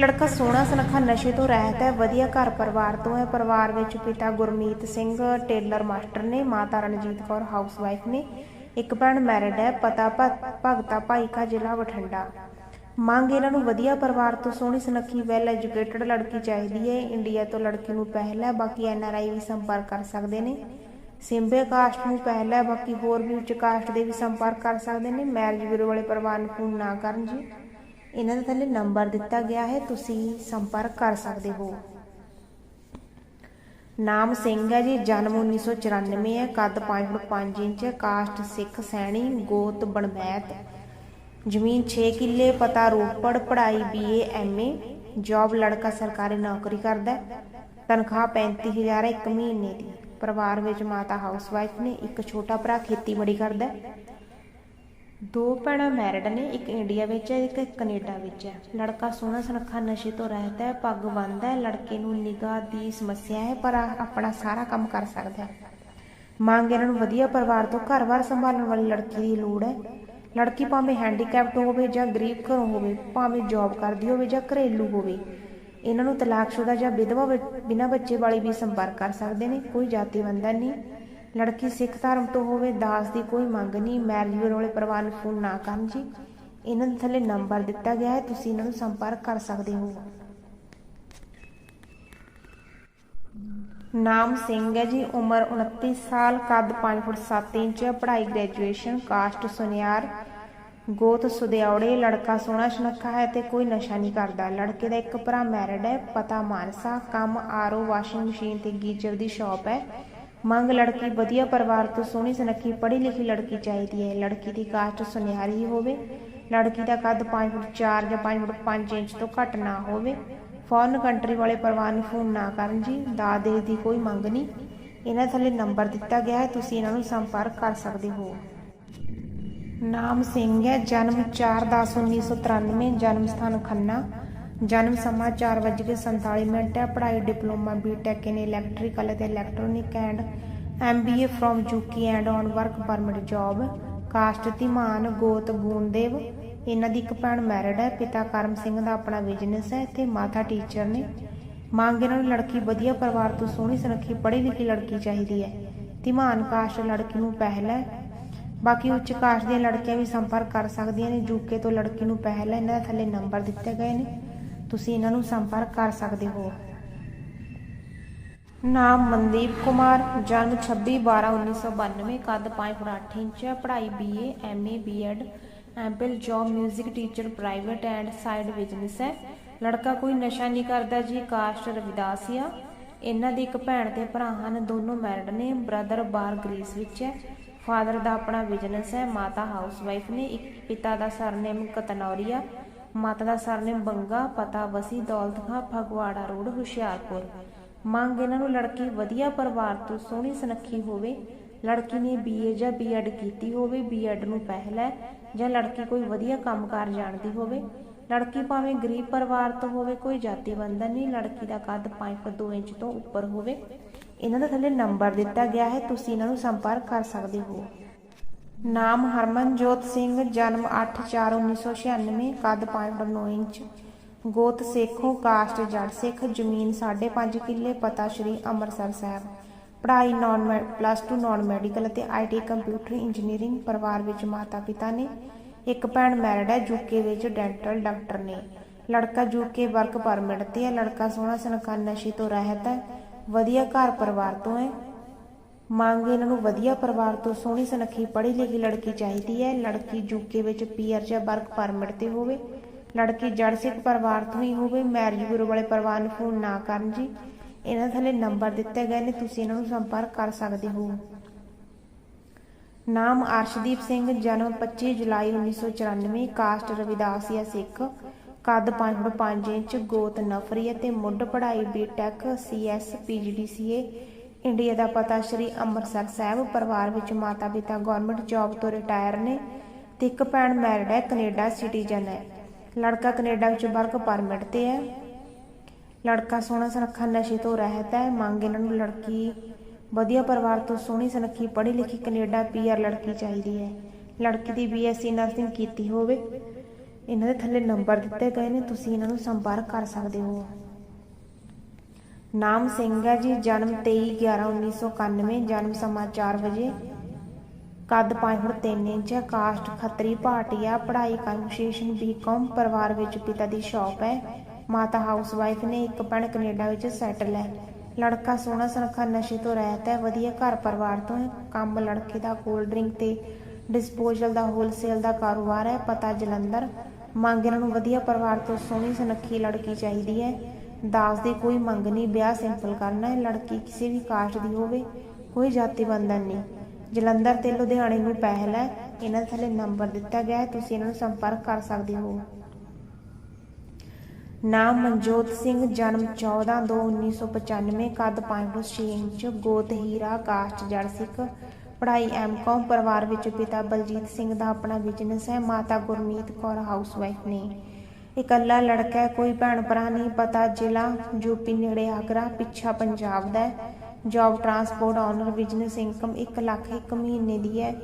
ਲੜਕਾ ਸੋਹਣਾ ਸੁਨੱਖਾ ਨਸ਼ੇ ਤੋਂ ਰਹਿਤ ਹੈ, ਵਧੀਆ ਘਰ ਪਰਿਵਾਰ ਤੋਂ ਹੈ। ਪਰਿਵਾਰ ਵਿੱਚ ਪਿਤਾ ਗੁਰਮੀਤ ਸਿੰਘ, ਟੇਲਰ ਮਾਸਟਰ ਨੇ, ਮਾਤਾ ਰਣਜੀਤ ਕੌਰ ਹਾਊਸਵਾਈਫ ਨੇ। ਇੱਕ ਭੈਣ ਮੈਰਿਡ ਹੈ, ਪਤਾ ਭ- ਭਗਤਾ ਭਾਈਕਾ, ਜ਼ਿਲ੍ਹਾ ਬਠਿੰਡਾ। ਮੰਗ ਇਹਨਾਂ ਨੂੰ ਵਧੀਆ ਪਰਿਵਾਰ ਤੋਂ ਸੋਹਣੀ ਸੁਨੱਖੀ ਵੈਲ ਐਜੂਕੇਟਡ ਲੜਕੀ ਚਾਹੀਦੀ ਹੈ। ਇੰਡੀਆ ਤੋਂ ਲੜਕੀ ਨੂੰ ਪਹਿਲ ਹੈ, ਬਾਕੀ ਐਨਆਰਆਈ ਵੀ ਸੰਪਰਕ ਕਰ ਸਕਦੇ ਨੇ। ਸਿੰਬੇ ਕਾਸਟ ਨੂੰ ਪਹਿਲ ਹੈ, ਬਾਕੀ ਹੋਰ ਵੀ ਉੱਚ ਕਾਸਟ ਦੇ ਵੀ ਸੰਪਰਕ ਕਰ ਸਕਦੇ ਨੇ। ਮੈਰਿਜ ਬਿਊਰੋ ਵਾਲੇ ਪਰਿਵਾਰ ਨੂੰ ਫੋਨ ਨਾ ਕਰਨ ਜੀ। ਇਹਨਾਂ ਦੇ ਥੱਲੇ ਨੰਬਰ ਦਿੱਤਾ ਗਿਆ ਹੈ, ਤੁਸੀਂ ਸੰਪਰਕ ਕਰ ਸਕਦੇ ਹੋ ਨਾਮ ਸਿੰਘ ਹੈ ਜੀ, ਜਨਮ 1994 ਹੈ, ਕੱਦ 5.5 ਇੰਚ ਹੈ ਕਾਸਟ ਸਿੱਖ ਸੈਣੀ, ਗੋਤ ਬਣਮੈਤ, ਜ਼ਮੀਨ 6 ਕਿੱਲੇ, ਪਤਾ ਰੋਪੜ, ਪੜ੍ਹਾਈ ਬੀਏ ਐਮਏ ਜੌਬ ਲੜਕਾ ਸਰਕਾਰੀ ਨੌਕਰੀ ਕਰਦਾ ਹੈ। ਤਨਖਾਹ 35000 ਹੈ ਇੱਕ ਮਹੀਨੇ ਦੀ ਪਰਿਵਾਰ ਵਿੱਚ ਮਾਤਾ ਹਾਊਸਵਾਈਫ ਨੇ, ਇੱਕ ਛੋਟਾ ਭਰਾ ਖੇਤੀਬਾੜੀ ਕਰਦਾ ਹੈ ਦੋ ਭੈਣਾਂ ਮੈਰਿਡ ਨੇ, ਇੱਕ ਇੰਡੀਆ ਵਿੱਚ ਹੈ, ਇੱਕ ਕੈਨੇਡਾ ਵਿੱਚ ਹੈ। ਲੜਕਾ ਸੋਹਣਾ ਸੁਨੱਖਾ, ਨਸ਼ੇ ਤੋਂ ਰਹਿਤ ਹੈ, ਪੱਗ ਬੰਨ੍ਹਦਾ ਹੈ, ਲੜਕੇ ਨੂੰ ਨਿਗਾਹ ਦੀ ਸਮੱਸਿਆ ਹੈ, ਪਰ ਆਪਣਾ ਸਾਰਾ ਕੰਮ ਕਰ ਸਕਦਾ ਹੈ। ਮੰਗ ਇਹਨਾਂ ਨੂੰ ਵਧੀਆ ਪਰਿਵਾਰ ਤੋਂ ਘਰ-ਬਾਰ ਸੰਭਾਲਣ ਵਾਲੀ ਲੜਕੀ ਦੀ ਲੋੜ ਹੈ। ਲੜਕੀ ਭਾਵੇਂ ਹੈਂਡੀਕੈਪਟ ਹੋਵੇ ਜਾਂ ਗਰੀਬ ਘਰੋਂ ਹੋਵੇ, ਭਾਵੇਂ ਜੌਬ ਕਰਦੀ ਹੋਵੇ ਜਾਂ ਘਰੇਲੂ ਹੋਵੇ, ਇਹਨਾਂ ਨੂੰ ਤਲਾਕਸ਼ੁਦਾ ਜਾਂ ਵਿਧਵਾ ਬਿਨਾਂ ਬੱਚੇ ਵਾਲੀ ਵੀ ਸੰਪਰਕ ਕਰ ਸਕਦੇ ਨੇ, ਕੋਈ ਜਾਤੀ ਬੰਧਨ ਨਹੀਂ। ਲੜਕੀ ਸਿੱਖ ਧਰਮ ਤੋਂ ਹੋਵੇ, ਦਾਸ ਦੀ ਕੋਈ ਮੰਗ ਨਹੀਂ ਮੈਰਿਜ ਵਾਲੇ ਪਰਿਵਾਰ ਨੂੰ ਫੋਨ ਨਾ ਕਰਨ ਜੀ। ਇਹਨਾਂ ਦੇ ਥੱਲੇ ਨੰਬਰ ਦਿੱਤਾ ਗਿਆ ਹੈ, ਤੁਸੀਂ ਇਹਨਾਂ ਨੂੰ ਸੰਪਰਕ ਕਰ ਸਕਦੇ ਹੋ। ਨਾਮ ਸਿੰਘ ਹੈ ਜੀ, ਉਮਰ 29 ਸਾਲ, ਕੱਦ 5 ਫੁੱਟ 7 ਇੰਚ, ਪੜ੍ਹਾਈ ਗ੍ਰੈਜੂਏਸ਼ਨ ਕਾਸਟ ਸੁਨਿਆਰ, ਗੋਤ ਸੁਦਿਆਉੜੇ, ਲੜਕਾ ਸੋਹਣਾ ਸੁਨੱਖਾ ਹੈ ਤੇ ਕੋਈ ਨਸ਼ਾ ਨਹੀਂ ਕਰਦਾ। ਲੜਕੇ ਦਾ ਇੱਕ ਭਰਾ ਮੈਰਿਡ ਹੈ, ਪਤਾ ਮਾਨਸਾ, ਕੰਮ ਆਰਓ ਵਾਸ਼ਿੰਗ ਮਸ਼ੀਨ ਤੇ ਗੀਜ਼ਰ ਦੀ ਸ਼ਾਪ ਹੈ। ਮੰਗ ਲੜਕੀ, ਵਧੀਆ ਪਰਿਵਾਰ ਤੋਂ ਸੋਹਣੀ ਸੁਨੱਖੀ ਪੜ੍ਹੀ ਲਿਖੀ ਲੜਕੀ ਚਾਹੀਦੀ ਹੈ। ਲੜਕੀ ਦੀ ਕਾਸਟ ਸੁਨਿਆਰੀ ਹੋਵੇ, ਲੜਕੀ ਦਾ ਕੱਦ 5 ਫੁੱਟ 4 ਜਾਂ 5 ਫੁੱਟ 5 ਇੰਚ ਤੋਂ ਘੱਟ ਨਾ ਹੋਵੇ ਫੋਰਨ ਕੰਟਰੀ ਵਾਲੇ ਪਰਿਵਾਰ ਨੂੰ ਫੋਨ ਨਾ ਕਰਨ ਜੀ ਦਾਜ ਦੇਜ ਦੀ ਕੋਈ ਮੰਗ ਨਹੀਂ। ਇਹਨਾਂ ਥੱਲੇ ਨੰਬਰ ਦਿੱਤਾ ਗਿਆ ਹੈ, ਤੁਸੀਂ ਇਹਨਾਂ ਨੂੰ ਸੰਪਰਕ ਕਰ ਸਕਦੇ ਹੋ। ਨਾਮ ਸਿੰਘ ਹੈ, ਜਨਮ 4/10/1993 ਜਨਮ ਸਥਾਨ ਖੰਨਾ। ਜਨਮ ਸਮਾਂ 4:47 ਮਿੰਟ ਹੈ। ਪੜ੍ਹਾਈ, diploma B Tech in electrical ਅਤੇ electronic and MBA from UK and on work permit job caste Dhiman ਗੋਤ ਗੂੰਦੇਵ ਇਹਨਾਂ ਦੀ ਇੱਕ ਭੈਣ ਮੈਰਿਡ ਹੈ। ਪਿਤਾ ਕਰਮ ਸਿੰਘ ਦਾ ਆਪਣਾ ਬਿਜ਼ਨਸ ਹੈ। ਤੇ ਮਾਤਾ ਟੀਚਰ ਨੇ। ਮੰਗ ਇਹਨਾਂ ਨੂੰ ਲੜਕੀ ਵਧੀਆ ਪਰਿਵਾਰ ਤੋਂ ਸੋਹਣੀ ਸੁਨੱਖੀ ਪੜ੍ਹੀ ਲਿਖੀ ਲੜਕੀ ਚਾਹੀਦੀ ਹੈ। ਧੀਮਾਨ ਕਾਸਟ ਲੜਕੀ ਨੂੰ ਪਹਿਲ ਹੈ। ਬਾਕੀ ਉੱਚ ਕਾਸਟ ਦੀਆਂ ਲੜਕੀਆਂ ਵੀ ਸੰਪਰਕ ਕਰ ਸਕਦੀਆਂ ਨੇ। ਯੂਕੇ ਤੋਂ ਲੜਕੀ ਨੂੰ ਪਹਿਲ ਹੈ। ਇਹਨਾਂ ਦੇ ਥੱਲੇ ਨੰਬਰ ਦਿੱਤੇ ਗਏ ਨੇ। ਤੁਸੀਂ ਇਹਨਾਂ ਨੂੰ ਸੰਪਰਕ ਕਰ ਸਕਦੇ ਹੋ। ਨਾਮ ਮਨਦੀਪ ਕੁਮਾਰ, ਜਨਮ 26/12/1992 ਕੱਦ 5 ਫੁੱਟ 8 ਇੰਚ ਹੈ ਪੜ੍ਹਾਈ BA MA B Ed M Phil job 뮤직 teacher private and side business ਹੈ। ਲੜਕਾ ਕੋਈ ਨਸ਼ਾ ਨਹੀਂ ਕਰਦਾ ਜੀ ਕਾਸਟ ਰਵਿਦਾਸੀਆ ਇਹਨਾਂ ਦੀ ਇੱਕ ਭੈਣ ਤੇ ਭਰਾ ਹਨ, ਦੋਨੋਂ ਮੈਰਿਡ ਨੇ ਬ੍ਰਦਰ ਬਾਰ ਗ੍ਰੀਸ ਵਿੱਚ ਹੈ। ਫਾਦਰ ਦਾ ਆਪਣਾ ਬਿਜ਼ਨਸ ਹੈ, ਮਾਤਾ ਹਾਊਸਵਾਈਫ ਨੇ, ਇੱਕ ਪਿਤਾ ਦਾ ਸਰਨੇਮ ਕਤਨੌਰੀਆ ਮਾਤਾ ਸਰਨੇਮ ਬੰਗਾ, ਪਤਾ ਵਸੀ ਦੌਲਤ ਖਾਂ, ਫਗਵਾੜਾ ਰੋਡ, ਹੁਸ਼ਿਆਰਪੁਰ। ਮੰਗ ਇਹਨਾਂ ਨੂੰ, ਲੜਕੀ, ਵਧੀਆ ਪਰਿਵਾਰ ਤੋਂ ਸੋਹਣੀ ਸੁਨੱਖੀ ਹੋਵੇ। ਲੜਕੀ ਨੇ ਬੀਏ ਜਾਂ ਬੀਐਡ ਕੀਤੀ ਹੋਵੇ ਬੀਐਡ ਨੂੰ ਪਹਿਲ ਜਾਂ ਲੜਕੀ ਕੋਈ ਵਧੀਆ ਕੰਮਕਾਰ ਜਾਣਦੀ ਹੋਵੇ। ਲੜਕੀ ਭਾਵੇਂ ਗਰੀਬ ਪਰਿਵਾਰ ਤੋਂ ਹੋਵੇ, ਕੋਈ ਜਾਤੀ ਬੰਧਨ ਨਹੀਂ, ਲੜਕੀ ਦਾ ਕੱਦ 5 ਫੁੱਟ 2 ਇੰਚ ਤੋਂ ਉੱਪਰ ਹੋਵੇ। ਇਹਨਾਂ ਦਾ ਥੱਲੇ ਨੰਬਰ ਦਿੱਤਾ ਗਿਆ ਹੈ, ਤੁਸੀਂ ਇਹਨਾਂ ਨੂੰ ਸੰਪਰਕ ਕਰ ਸਕਦੇ ਹੋ। ਨਾਮ ਹਰਮਨਜੋਤ ਸਿੰਘ, ਜਨਮ 8/4/1996 ਕੱਦ 5 ਫੁੱਟ 9 ਇੰਚ। ਗੋਤ ਸੇਖੋਂ ਕਾਸਟ ਜੜ ਸਿੱਖ, ਜ਼ਮੀਨ 5.5 ਕਿੱਲੇ, ਪਤਾ ਸ਼੍ਰੀ ਅੰਮ੍ਰਿਤਸਰ ਸਾਹਿਬ। ਪੜ੍ਹਾਈ ਨਾਨ ਪਲੱਸ 2 ਨਾਨ ਮੈਡੀਕਲ ਅਤੇ ਆਈਟੀ ਕੰਪਿਊਟਰ ਇੰਜੀਨੀਅਰਿੰਗ ਪਰਿਵਾਰ ਵਿੱਚ ਮਾਤਾ ਪਿਤਾ ਨੇ। ਇੱਕ ਭੈਣ ਮੈਰਿਡ ਹੈ ਯੂਕੇ ਵਿੱਚ ਡੈਂਟਲ ਡਾਕਟਰ ਨੇ। ਲੜਕਾ ਯੂਕੇ ਵਰਕ ਪਰਮਿਟ ਤੇ ਹੈ, ਲੜਕਾ ਸੋਹਣਾ ਸੁਨੱਖਾ ਨਸ਼ੇ ਤੋਂ ਰਹਿਤ ਹੈ। ਵਧੀਆ ਘਰ ਪਰਿਵਾਰ ਤੋਂ ਹੈ। ਮੰਗ ਇਹਨਾਂ ਨੂੰ ਵਧੀਆ ਪਰਿਵਾਰ ਤੋਂ ਸੋਹਣੀ ਸੁਨੱਖੀ ਪੜ੍ਹੀ ਲਿਖੀ ਲੜਕੀ ਚਾਹੀਦੀ ਹੈ। ਲੜਕੀ ਯੂਕੇ ਵਿੱਚ ਪੀਆਰ ਜਾਂ ਵਰਕ ਪਰਮਿਟ ਤੇ ਹੋਵੇ। ਲੜਕੀ ਜੜ ਸਿੱਖ ਪਰਿਵਾਰ ਤੋਂ ਹੀ ਹੋਵੇ। ਮੈਰਿਜ ਬਿਊਰੋ ਵਾਲੇ ਪਰਿਵਾਰ ਨੂੰ ਫੋਨ ਨਾ ਕਰਨ ਜੀ। ਇਹਨਾਂ ਥੱਲੇ ਨੰਬਰ ਦਿੱਤੇ ਗਏ ਨੇ। ਤੁਸੀਂ ਇਹਨਾਂ ਨੂੰ ਸੰਪਰਕ ਕਰ ਸਕਦੇ ਹੋ। ਨਾਮ ਅਰਸ਼ਦੀਪ ਸਿੰਘ, ਜਨਮ 25 ਜੁਲਾਈ 1994 ਕਾਸਟ ਰਵਿਦਾਸੀਆ ਸਿੱਖ। ਕੱਦ 5 ਫੁੱਟ 5 ਇੰਚ, ਗੋਤ ਨਫਰੀ ਅਤੇ ਮੁੱਢ ਪੜ੍ਹਾਈ B Tech CS PGDCA India ਦਾ ਪਤਾ ਸ਼੍ਰੀ ਅੰਮ੍ਰਿਤਸਰ ਸਾਹਿਬ ਪਰਿਵਾਰ ਵਿੱਚ ਮਾਤਾ ਪਿਤਾ ਗਵਰਨਮੈਂਟ ਜੌਬ ਤੋਂ ਰਿਟਾਇਰ ਨੇ ਤੇ ਇੱਕ ਭੈਣ ਮੈਰਿਡ ਹੈ, ਕੈਨੇਡਾ ਸਿਟੀਜ਼ਨ ਹੈ। ਲੜਕਾ ਕੈਨੇਡਾ ਵਿੱਚ ਵਰਕ ਪਰਮਿਟ ਤੇ ਹੈ। ਲੜਕਾ ਸੋਹਣਾ ਸੁਨੱਖਾ, ਨਸ਼ੇ ਤੋਂ ਰਹਿਤ ਹੈ। ਮੰਗ ਇਹਨਾਂ ਨੂੰ ਲੜਕੀ, ਵਧੀਆ ਪਰਿਵਾਰ ਤੋਂ ਸੋਹਣੀ ਸੁਨੱਖੀ, ਪੜ੍ਹੀ ਲਿਖੀ ਕੈਨੇਡਾ ਪੀਆਰ ਲੜਕੀ ਚਾਹੀਦੀ ਹੈ। ਲੜਕੀ ਦੀ ਬੀਐਸਸੀ ਨਰਸਿੰਗ ਕੀਤੀ ਹੋਵੇ। ਇਹਨਾਂ ਦੇ ਥੱਲੇ ਨੰਬਰ ਦਿੱਤੇ ਗਏ ਨੇ। ਤੁਸੀਂ ਇਹਨਾਂ ਨੂੰ ਸੰਪਰਕ ਕਰ ਸਕਦੇ ਹੋ। ਨਾਮ ਸਿੰਘ ਹੈ ਜੀ, ਜਨਮ 23/11/1991 ਜਨਮ ਸਮਾਂ 4 ਵਜੇ। ਕੱਦ 5 ਫੁੱਟ 3 ਇੰਚ ਹੈ, ਕਾਸਟ ਖੱਤਰੀ ਭਾਟੀਆ ਪੜ੍ਹਾਈ ਕਨਵਰਸੇਸ਼ਨ ਬੀਕਾਮ ਪਰਿਵਾਰ ਵਿੱਚ ਪਿਤਾ ਦੀ ਸ਼ਾਪ ਹੈ। ਮਾਤਾ ਹਾਊਸਵਾਈਫ ਨੇ ਇੱਕ ਭੈਣ ਕੈਨੇਡਾ ਵਿੱਚ ਸੈਟਲ ਹੈ। ਲੜਕਾ ਸੋਹਣਾ ਸੁਨੱਖਾ, ਨਸ਼ੇ ਤੋਂ ਰਹਿਤ ਹੈ, ਵਧੀਆ ਘਰ ਪਰਿਵਾਰ ਤੋਂ ਹੈ। ਕੰਮ ਲੜਕੇ ਦਾ ਕੋਲਡ ਡਰਿੰਕ ਤੇ ਡਿਸਪੋਜ਼ਲ ਦਾ ਹੋਲਸੇਲ ਦਾ ਕਾਰੋਬਾਰ ਹੈ। ਪਤਾ ਜਲੰਧਰ, ਮੰਗ ਇਹਨਾਂ ਨੂੰ ਵਧੀਆ ਪਰਿਵਾਰ ਤੋਂ ਸੋਹਣੀ ਸੁਨੱਖੀ ਲੜਕੀ ਚਾਹੀਦੀ ਹੈ। ਦਾਸ ਦੀ ਕੋਈ ਮੰਗ ਨਹੀਂ, ਵਿਆਹ ਸਿੰਪਲ ਕਰਨਾ ਹੈ, ਲੜਕੀ ਕਿਸੇ ਵੀ ਕਾਸਟ ਦੀ ਹੋਵੇ, ਕੋਈ ਜਾਤੀ ਬੰਧਨ ਨਹੀਂ। ਜਲੰਧਰ ਤੇ ਲੁਧਿਆਣੇ ਨੂੰ ਪਹਿਲ ਹੈ, ਇਹਨਾਂ ਥੱਲੇ ਨੰਬਰ ਦਿੱਤਾ ਗਿਆ ਹੈ, ਤੁਸੀਂ ਇਹਨਾਂ ਨੂੰ ਸੰਪਰਕ ਕਰ ਸਕਦੇ ਹੋ। ਨਾਮ ਮਨਜੋਤ ਸਿੰਘ, ਜਨਮ 14/2/1995 ਕੱਦ 5'6 ਇੰਚ, ਗੋਤ ਹੀਰਾ, ਕਾਸਟ ਜੜ ਸਿੱਖ, ਪੜ੍ਹਾਈ ਐਮਕਾਮ ਪਰਿਵਾਰ ਵਿੱਚ ਪਿਤਾ ਬਲਜੀਤ ਸਿੰਘ ਦਾ ਆਪਣਾ ਬਿਜ਼ਨਸ ਹੈ, ਮਾਤਾ ਗੁਰਮੀਤ ਕੌਰ ਹਾਊਸਵਾਈਫ ਨੇ। ਇਕੱਲਾ ਲੜਕਾ ਹੈ, ਕੋਈ ਭੈਣ ਭਰਾ ਨਹੀਂ ਪਤਾ, ਜ਼ਿਲ੍ਹਾ ਯੂਪੀ ਨੇੜੇ ਆਗਰਾ, ਪਿੱਛਾ ਪੰਜਾਬ ਦਾ ਹੈ। Job transport owner business income 1 lakh ਇੱਕ ਮਹੀਨੇ ਦੀ ਹੈ।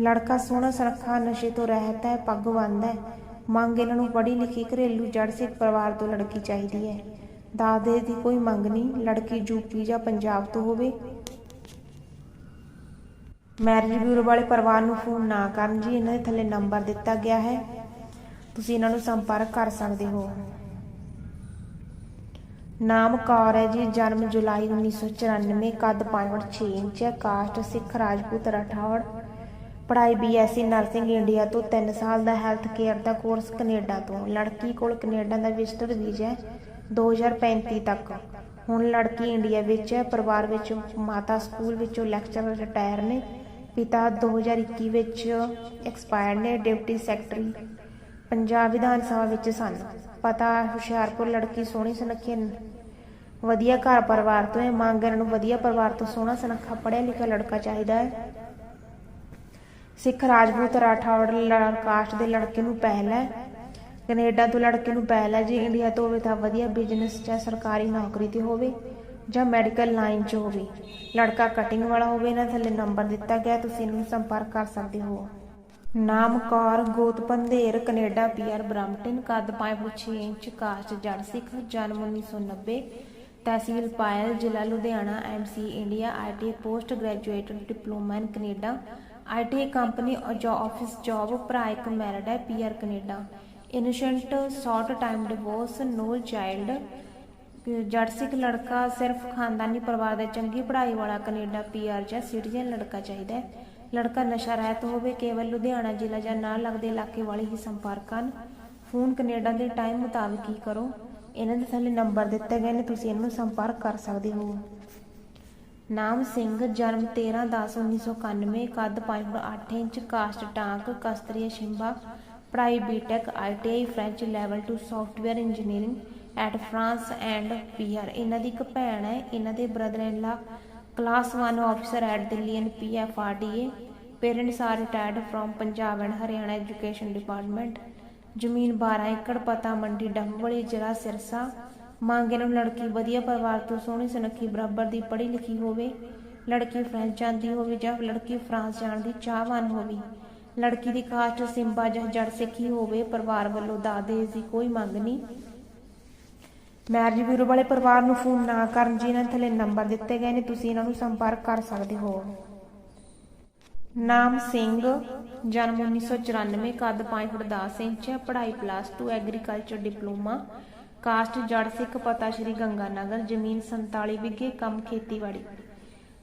ਲੜਕਾ ਸੋਹਣਾ ਸੁਨੱਖਾ, ਨਸ਼ੇ ਤੋਂ ਰਹਿਤ ਹੈ ਪੱਗ ਬੰਨ੍ਹਦਾ ਹੈ। ਮੰਗ ਇਹਨਾਂ ਨੂੰ ਪੜ੍ਹੀ ਲਿਖੀ ਘਰੇਲੂ ਜੜ ਸਿੱਖ ਪਰਿਵਾਰ ਤੋਂ ਲੜਕੀ ਚਾਹੀਦੀ ਹੈ। ਦਾਦੇ ਦੀ ਕੋਈ ਮੰਗ ਨਹੀਂ, ਲੜਕੀ ਯੂਪੀ ਜਾਂ ਪੰਜਾਬ ਤੋਂ ਹੋਵੇ। ਮੈਰਿਜ ਬਿਊਰੋ ਵਾਲੇ ਪਰਿਵਾਰ ਨੂੰ ਫੋਨ ਨਾ ਕਰਨ ਜੀ, ਇਹਨਾਂ ਦੇ ਥੱਲੇ ਨੰਬਰ ਦਿੱਤਾ ਗਿਆ ਹੈ। ਤੁਸੀਂ ਇਹਨਾਂ ਨੂੰ ਸੰਪਰਕ ਕਰ ਸਕਦੇ ਹੋ। ਨਾਮ ਕੌਰ ਹੈ ਜੀ, ਜਨਮ ਜੁਲਾਈ 1994 ਕੱਦ 5'6 ਇੰਚ ਹੈ ਕਾਸਟ ਸਿੱਖ ਰਾਜਪੂਤ ਰਾਠੌੜ। ਪੜ੍ਹਾਈ ਬੀਐਸਸੀ ਨਰਸਿੰਗ ਇੰਡੀਆ ਤੋਂ 3 ਸਾਲ ਦਾ ਹੈਲਥ ਕੇਅਰ ਦਾ ਕੋਰਸ ਕੈਨੇਡਾ ਤੋਂ। ਲੜਕੀ ਕੋਲ ਕੈਨੇਡਾ ਦਾ ਵਿਜ਼ਟਰ ਵੀਜ਼ਾ ਹੈ 2035 ਤੱਕ। ਹੁਣ ਲੜਕੀ ਇੰਡੀਆ ਵਿੱਚ ਹੈ, ਪਰਿਵਾਰ ਵਿੱਚ ਮਾਤਾ ਸਕੂਲ ਵਿੱਚੋਂ ਲੈਕਚਰਰ ਰਿਟਾਇਰ ਨੇ। ਪਿਤਾ 2021 ਵਿੱਚ ਐਕਸਪਾਇਰਡ ਨੇ, ਡਿਪਟੀ ਸੈਕਟਰੀ ਪੰਜਾਬ ਵਿਧਾਨ ਸਭਾ ਵਿੱਚ ਸਨ। ਪਤਾ, ਹੁਸ਼ਿਆਰਪੁਰ ਲੜਕੀ ਸੋਹਣੀ ਸੁਨੱਖੀ ਵਧੀਆ ਘਰ ਪਰਿਵਾਰ ਤੋਂ ਹੈ। ਮੰਗ ਇਹਨਾਂ ਨੂੰ ਵਧੀਆ ਪਰਿਵਾਰ ਤੋਂ ਸੋਹਣਾ ਸੁਨੱਖਾ ਪੜ੍ਹਿਆ ਲਿਖਿਆ ਲੜਕਾ ਚਾਹੀਦਾ ਹੈ। ਸਿੱਖ ਰਾਜਪੂਤ ਰਾਠੌੜ ਕਾਸਟ ਦੇ ਲੜਕੇ ਨੂੰ ਪਹਿਲ ਹੈ। ਕੈਨੇਡਾ ਤੋਂ ਲੜਕੇ ਨੂੰ ਪਹਿਲ ਹੈ ਜੇ ਇੰਡੀਆ ਤੋਂ ਹੋਵੇ ਤਾਂ ਵਧੀਆ ਬਿਜ਼ਨਸ ਜਾਂ ਸਰਕਾਰੀ ਨੌਕਰੀ ਤੇ ਹੋਵੇ ਜਾਂ ਮੈਡੀਕਲ ਲਾਈਨ 'ਚ ਹੋਵੇ। ਲੜਕਾ ਕਟਿੰਗ ਵਾਲਾ ਹੋਵੇ, ਇਹਨਾਂ ਥੱਲੇ ਨੰਬਰ ਦਿੱਤਾ ਗਿਆ ਤੁਸੀਂ ਇਹਨਾਂ ਨੂੰ ਸੰਪਰਕ ਕਰ ਸਕਦੇ ਹੋ। ਨਾਮ ਕੌਰ, ਗੋਤ ਪੰਧੇਰ, ਕੈਨੇਡਾ ਪੀਆਰ ਬ੍ਰੈਂਪਟਨ ਕੱਦ 5'6 ਇੰਚ ਕਾਸਟ ਜੜ ਸਿੱਖ, ਜਨਮ 1990 ਤਹਿਸੀਲ ਪਾਇਲ, ਜ਼ਿਲ੍ਹਾ Ludhiana MC India IT post graduate diploma in Canada IT company ਜੋ ਆਫਿਸ ਜੌਬ ਭਰਾ ਇੱਕ ਮੈਰਿਡ ਹੈ, PR Canada. Innocent short time divorce, no child, ਜੜ ਸਿੱਖ ਲੜਕਾ ਸਿਰਫ ਖਾਨਦਾਨੀ ਪਰਿਵਾਰ ਦੇ ਚੰਗੀ ਪੜ੍ਹਾਈ ਵਾਲਾ ਕੈਨੇਡਾ ਪੀਆਰ ਜਾਂ ਸਿਟੀਜ਼ਨ ਲੜਕਾ ਚਾਹੀਦਾ ਹੈ। ਲੜਕਾ ਨਸ਼ਾ ਰਹਿਤ ਹੋਵੇ, ਕੇਵਲ ਲੁਧਿਆਣਾ ਜ਼ਿਲ੍ਹਾ ਜਾਂ ਨਾਲ ਲੱਗਦੇ ਇਲਾਕੇ ਵਾਲੇ ਹੀ ਸੰਪਰਕ ਕਰਨ ਫੋਨ ਕੈਨੇਡਾ ਦੇ ਟਾਈਮ ਮੁਤਾਬਕ ਹੀ ਕਰੋ। ਇਹਨਾਂ ਦੇ ਥੱਲੇ ਨੰਬਰ ਦਿੱਤੇ ਗਏ ਨੇ, ਤੁਸੀਂ ਇਹਨਾਂ ਨੂੰ ਸੰਪਰਕ ਕਰ ਸਕਦੇ ਹੋ। ਨਾਮ ਸਿੰਘ, ਜਨਮ 13/10/1991 ਕੱਦ 5'8 ਇੰਚ ਕਾਸਟ ਟਾਂਕ, ਕਸਤਰੀਆ ਸ਼ਿੰਬਾ ਪੜ੍ਹਾਈ B Tech ITI French level 2 software engineering at France and PR ਇਹਨਾਂ ਦੀ ਇੱਕ ਭੈਣ ਹੈ, ਇਹਨਾਂ ਦੇ brother in law class 1 officer at Delhi and PFRDA parents are retired from Punjab and Haryana education department ਜ਼ਮੀਨ 12 ਏਕੜ ਪਤਾ ਮੰਡੀ ਡੰਬੋਲੀ ਜ਼ਿਲ੍ਹਾ ਸਿਰਸਾ ਮੰਗੇ ਨੂੰ ਲੜਕੀ ਵਧੀਆ ਪਰਿਵਾਰ ਤੋਂ ਸੋਹਣੀ ਸੁਨੱਖੀ ਬਰਾਬਰ ਦੀ ਪੜ੍ਹੀ ਲਿਖੀ ਹੋਵੇ ਲੜਕੀ ਫ੍ਰੈਂਚ ਜਾਂਦੀ ਹੋਵੇ ਜਾਂ ਲੜਕੀ ਫਰਾਂਸ ਜਾਣ ਦੀ ਚਾਹਵਾਨ ਹੋਵੇ ਲੜਕੀ ਦੀ ਕਾਸਟ ਸਿੰਬਾ ਜਾਂ ਜੜ ਸਿੱਖੀ ਹੋਵੇ ਪਰਿਵਾਰ ਵੱਲੋਂ ਦਾਦੇ ਦੀ ਕੋਈ ਮੰਗ ਨਹੀਂ ਮੈਰਿਜ ਬਿਊਰੋ ਵਾਲੇ ਪਰਿਵਾਰ ਨੂੰ ਫੋਨ ਨਾ ਕਰਨ, ਜੀ ਇਹਨਾਂ ਥੱਲੇ ਨੰਬਰ ਦਿੱਤੇ ਗਏ ਨੇ, ਤੁਸੀਂ ਇਹਨਾਂ ਨੂੰ ਸੰਪਰਕ ਕਰ ਸਕਦੇ ਹੋ। ਨਾਮ ਸਿੰਘ, ਜਨਮ 1994 ਕੱਦ 5 ਫੁੱਟ 10 ਇੰਚ, ਪੜ੍ਹਾਈ ਪਲੱਸ 2 ਐਗਰੀਕਲਚਰ ਡਿਪਲੋਮਾ ਕਾਸਟ ਜੜ ਸਿੱਖ ਪਤਾ ਸ਼੍ਰੀ ਗੰਗਾ ਨਗਰ ਜ਼ਮੀਨ 47 ਵਿਗੇ ਕੰਮ ਖੇਤੀਬਾੜੀ।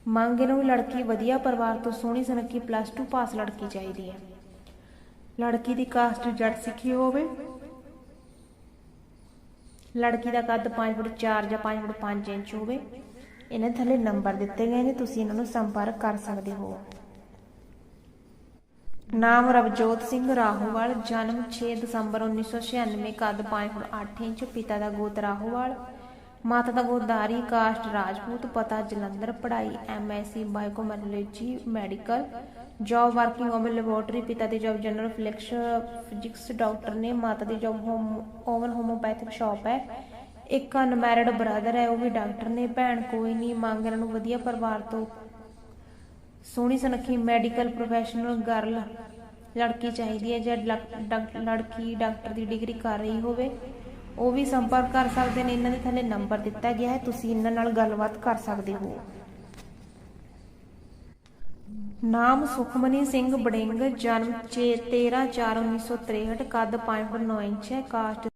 ਮੰਗ ਇਹਨੂੰ ਲੜਕੀ ਵਧੀਆ ਪਰਿਵਾਰ ਤੋਂ ਸੋਹਣੀ ਸੁਨੱਖੀ ਪਲੱਸ 2 ਪਾਸ ਲੜਕੀ ਚਾਹੀਦੀ ਹੈ। ਲੜਕੀ ਦੀ ਕਾਸਟ ਜੜ ਸਿੱਖੀ ਹੋਵੇ ਲੜਕੀ ਦਾ ਕੱਦ 5 ਫੁੱਟ 4 ਜਾਂ 5 ਫੁੱਟ 5 ਇੰਚ ਹੋਵੇ, ਇਹਨਾਂ ਥੱਲੇ ਨੰਬਰ ਦਿੱਤੇ ਗਏ ਨੇ, ਤੁਸੀਂ ਇਹਨਾਂ ਨੂੰ ਸੰਪਰਕ ਕਰ ਸਕਦੇ ਹੋ। ਨਾਮ ਰਵਜੋਤ ਸਿੰਘ ਰਾਹੋਵਾਲ, ਜਨਮ 6 ਦਸੰਬਰ 1996 ਕੱਦ 5 ਫੁੱਟ 8 ਇੰਚ, ਪਿਤਾ ਦਾ ਗੋਤ ਰਾਹੋਵਾਲ, ਮਾਤਾ ਦਾ ਗੋਦਾਰੀ ਕਾਸਟ ਰਾਜਪੂਤ, ਪਤਾ ਜਲੰਧਰ, ਪੜ੍ਹਾਈ M Sc ਬਾਇਓਕੈਮੀਕਲੋਜੀ medical job working own laboratory ਪਿਤਾ ਦੀ job general physics physics doctor ਨੇ ਮਾਤਾ ਦੀ ਜੌਬ ਓਵਨ ਹੋਮੋਪੈਥਿਕ ਸ਼ਾਪ ਹੈ। ਇੱਕ ਅਨਮੈਰਿਡ ਬ੍ਰਦਰ ਹੈ, ਉਹ ਵੀ ਡਾਕਟਰ ਨੇ। ਭੈਣ ਕੋਈ ਨਹੀਂ, ਮੰਗ ਨੂੰ ਵਧੀਆ ਪਰਿਵਾਰ ਤੋਂ। ਸੋਹਣੀ ਸੁਨੱਖੀ ਮੈਡੀਕਲ ਪ੍ਰੋਫੈਸ਼ਨਲ ਗਰਲ ਲੜਕੀ ਚਾਹੀਦੀ ਹੈ, ਜਾਂ ਡਾਕ- ਲੜਕੀ ਡਾਕਟਰ ਦੀ ਡਿਗਰੀ ਕਰ ਰਹੀ ਹੋਵੇ। ਉਹ ਵੀ ਸੰਪਰਕ ਕਰ ਸਕਦੇ ਨੇ। ਇਹਨਾਂ ਦੇ ਥੱਲੇ ਨੰਬਰ ਦਿੱਤਾ ਗਿਆ ਹੈ। ਤੁਸੀਂ ਇਹਨਾਂ ਨਾਲ ਗੱਲਬਾਤ ਕਰ ਸਕਦੇ ਹੋ। ਨਾਮ ਸੁਖਮਨੀ ਸਿੰਘ ਬੜਿੰਗ ਜਨਮ 13/4/1963 ਕੱਦ 5 ਫੁੱਟ 9 ਇੰਚ ਹੈ ਕਾਸਟ